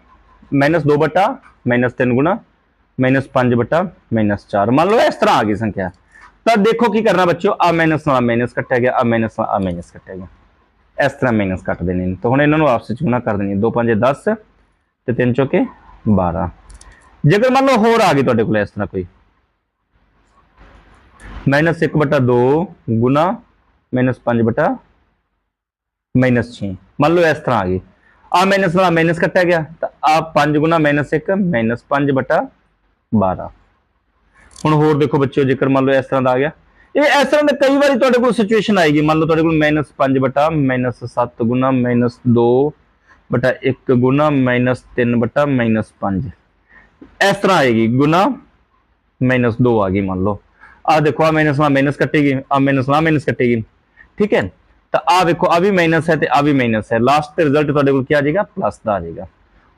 ਮਾਈਨਸ 2 ਬਟਾ ਮਾਈਨਸ 3 ਗੁਣਾ ਮਾਈਨਸ 5 ਬਟਾ ਮਾਈਨਸ 4 ਮੰਨ ਲਓ ਇਸ ਤਰ੍ਹਾਂ ਆ ਗਈ ਸੰਖਿਆ। ਤਾਂ ਦੇਖੋ ਕੀ ਕਰਨਾ ਬੱਚਿਓ ਆ ਮਾਈਨਸ ਨਾਲ ਮਾਈਨਸ ਕੱਟਿਆ ਗਿਆ ਆ ਮਾਈਨਸ ਨਾਲ ਆ ਮਾਈਨਸ ਕੱਟਿਆ ਗਿਆ। ਇਸ ਤਰ੍ਹਾਂ ਮਾਈਨਸ ਕੱਟ ਦੇਣੇ ਨੇ। ਤਾਂ ਹੁਣ ਇਹਨਾਂ ਨੂੰ ਆਪਸ ਵਿੱਚ ਗੁਣਾ ਕਰ ਦੇਣੀ 2 5 10 ਤੇ 3 ਚੌਕੇ 12 ਜੇਕਰ ਮੰਨ ਲਓ ਹੋਰ ਆ ਗਈ ਤੁਹਾਡੇ ਕੋਲ ਇਸ ਤਰ੍ਹਾਂ ਕੋਈ। ਮਾਈਨਸ 1 ਬਟਾ 2 ਗੁਣਾ ਮਾਈਨਸ 5 ਬਟਾ ਮਾਈਨਸ 6 ਮੰਨ ਲਓ ਇਸ ਤਰ੍ਹਾਂ ਆ ਗਈ। ਆ ਮਾਈਨਸ ਨਾਲ ਮਾਈਨਸ ਕੱਟਿਆ ਗਿਆ, ਤਾਂ ਆ 5 ਗੁਣਾ ਮਾਈਨਸ 1 ਮਾਈਨਸ 5 ਬਟਾ 12 ਹੁਣ ਹੋਰ ਦੇਖੋ ਬੱਚਿਓ, ਜੇਕਰ ਮੰਨ ਲਓ ਇਸ ਤਰ੍ਹਾਂ ਦਾ ਆ ਗਿਆ, ਇਹ ਇਸ ਤਰ੍ਹਾਂ ਦੇ ਕਈ ਵਾਰੀ ਤੁਹਾਡੇ ਕੋਲ ਸਿਚੁਏਸ਼ਨ ਆਏਗੀ। ਮੰਨ ਲਓ ਤੁਹਾਡੇ ਕੋਲ ਮਾਈਨਸ 5 ਬਟਾ ਮਾਈਨਸ 7 ਗੁਣਾ ਮਾਈਨਸ 2 ਬਟਾ 1 ਗੁਣਾ ਮਾਈਨਸ 3 ਬਟਾ ਮਾਈਨਸ 5 ਇਸ ਤਰ੍ਹਾਂ ਆਏਗੀ, ਗੁਣਾ ਮਾਈਨਸ 2 ਆ ਗਈ ਮੰਨ ਲਓ। ਆ ਦੇਖੋ ਆ ਮਾਈਨਸ ਨਾਲ ਮਾਈਨਸ ਕੱਟੇਗੀ ਆ ਮਾਈਨਸ ਨਾਲ ਮਾਈਨਸ ਕੱਟੇਗੀ। ਠੀਕ ਹੈ? ਤਾਂ ਆ ਵੇਖੋ ਆ ਵੀ ਮਾਈਨਸ ਹੈ ਤੇ ਆ ਵੀ ਮਾਈਨਸ ਹੈ। ਲਾਸਟ ਤੇ ਰਿਜ਼ਲਟ ਤੁਹਾਡੇ ਕੋਲ ਕੀ ਆ ਜਾਏਗਾ? ਪਲੱਸ ਦਾ ਆ ਜਾਏਗਾ।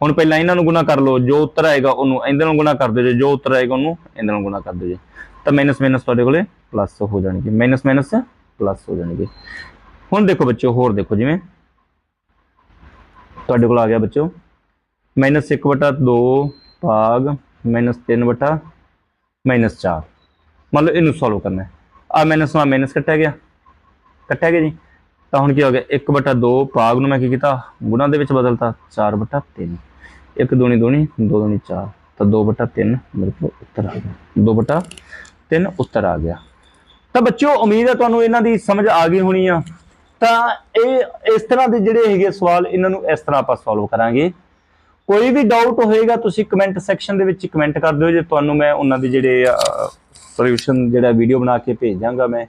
ਹੁਣ ਪਹਿਲਾਂ ਇਹਨਾਂ ਨੂੰ ਗੁਣਾ ਕਰ ਲਓ, ਜੋ ਉੱਤਰ ਆਏਗਾ ਉਹਨੂੰ ਇਹਦੇ ਨਾਲ ਗੁਣਾ ਕਰ ਦਿਓ, ਜੇ ਜੋ ਉੱਤਰ ਆਏਗਾ ਉਹਨੂੰ ਇਹਨਾਂ ਨੂੰ ਗੁਣਾ ਕਰ ਦਿਓ ਜੀ। ਤਾਂ ਮਾਈਨਸ ਮਾਈਨਸ ਤੁਹਾਡੇ ਕੋਲੇ ਪਲੱਸ ਹੋ ਜਾਣਗੇ। ਮਾਈਨਸ ਮਾਈਨਸ ਪਲੱਸ ਹੋ ਜਾਣਗੇ। ਹੁਣ ਦੇਖੋ ਬੱਚੋ ਹੋਰ ਦੇਖੋ ਜਿਵੇਂ। ਤੁਹਾਡੇ ਕੋਲ ਆ ਗਿਆ ਬੱਚੋ ਮਾਈਨਸ 1 ਬਟਾ 2 ਭਾਗ ਮਾਈਨਸ 3 ਬਟਾ ਮਾਈਨਸ 4 ਮੰਨ ਲਓ ਇਹਨੂੰ ਸੋਲਵ ਕਰਨਾ ਹੈ। ਆ ਮਾਈਨਸ ਨਾਲ ਮਾਈਨਸ ਕੱਟਿਆ ਗਿਆ। ਕੱਟਿਆ ਗਿਆ ਜੀ। ਤਾਂ ਹੁਣ ਕੀ ਹੋ ਗਿਆ? 1 ਬਟਾ 2 ਭਾਗ ਨੂੰ ਮੈਂ ਕੀ ਕੀਤਾ? ਗੁਣਾ ਦੇ ਵਿੱਚ ਬਦਲਤਾ। 4 ਬਟਾ 3 1 ਦੂਣੀ ਦੂਣੀ 2 ਦੂਣੀ 4 ਤਾਂ 2 ਬਟਾ 3 ਮੇਰੇ ਕੋਲ ਉੱਤਰ ਆ ਗਿਆ। 2 ਬਟਾ 3 ਉੱਤਰ ਆ ਗਿਆ। ਤਾਂ ਬੱਚਿਓ, ਉਮੀਦ ਹੈ ਤੁਹਾਨੂੰ ਇਹਨਾਂ ਦੀ ਸਮਝ ਆ ਗਈ ਹੋਣੀ ਆ। ਤਾਂ ਇਹ ਇਸ ਤਰ੍ਹਾਂ ਦੇ ਜਿਹੜੇ ਹੈਗੇ ਸਵਾਲ, ਇਹਨਾਂ ਨੂੰ ਇਸ ਤਰ੍ਹਾਂ ਆਪਾਂ ਸੋਲਵ ਕਰਾਂਗੇ। ਕੋਈ ਵੀ ਡਾਊਟ ਹੋਏਗਾ, ਤੁਸੀਂ ਕਮੈਂਟ ਸੈਕਸ਼ਨ ਦੇ ਵਿੱਚ ਕਮੈਂਟ ਕਰ ਦਿਓ ਜੇ ਤੁਹਾਨੂੰ ਮੈਂ ਉਹਨਾਂ ਦੇ ਜਿਹੜੇ ਸੋਲੂਸ਼ਨ ਜਿਹੜਾ ਵੀਡੀਓ ਬਣਾ ਕੇ ਭੇਜ ਦਾਂਗਾ ਮੈਂ।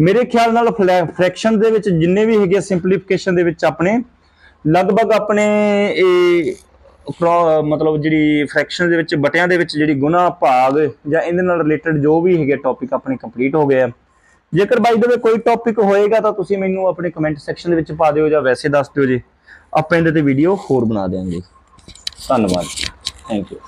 ਮੇਰੇ ਖਿਆਲ ਨਾਲ ਫ੍ਰੈਕਸ਼ਨ ਦੇ ਵਿੱਚ ਜਿੰਨੇ ਵੀ ਹੈਗੇ ਸਿੰਪਲੀਫਿਕੇਸ਼ਨ ਦੇ ਵਿੱਚ ਆਪਣੇ, ਲਗਭਗ ਆਪਣੇ ਇਹ ਕਰੋ- ਮਤਲਬ ਜਿਹੜੀ ਫ੍ਰੈਕਸ਼ਨ ਦੇ ਵਿੱਚ, ਬਟਿਆਂ ਦੇ ਵਿੱਚ ਜਿਹੜੀ ਗੁਣਾ ਭਾਗ ਜਾਂ ਇਹਦੇ ਨਾਲ ਰਿਲੇਟਡ ਜੋ ਵੀ ਹੈਗੇ ਟੌਪਿਕ ਆਪਣੇ ਕੰਪਲੀਟ ਹੋ ਗਏ ਆ। ਜੇਕਰ ਬਾਈ ਦੇ ਕੋਈ ਟੌਪਿਕ ਹੋਏਗਾ ਤਾਂ ਤੁਸੀਂ ਮੈਨੂੰ ਆਪਣੇ ਕਮੈਂਟ ਸੈਕਸ਼ਨ ਦੇ ਵਿੱਚ ਪਾ ਦਿਓ ਜਾਂ ਵੈਸੇ ਦੱਸ ਦਿਓ ਜੀ। ਆਪਾਂ ਇਹਦੇ ਤੇ ਵੀਡੀਓ ਹੋਰ ਬਣਾ ਦੇਵਾਂਗੇ ਧੰਨਵਾਦ ਥੈਂਕ ਯੂ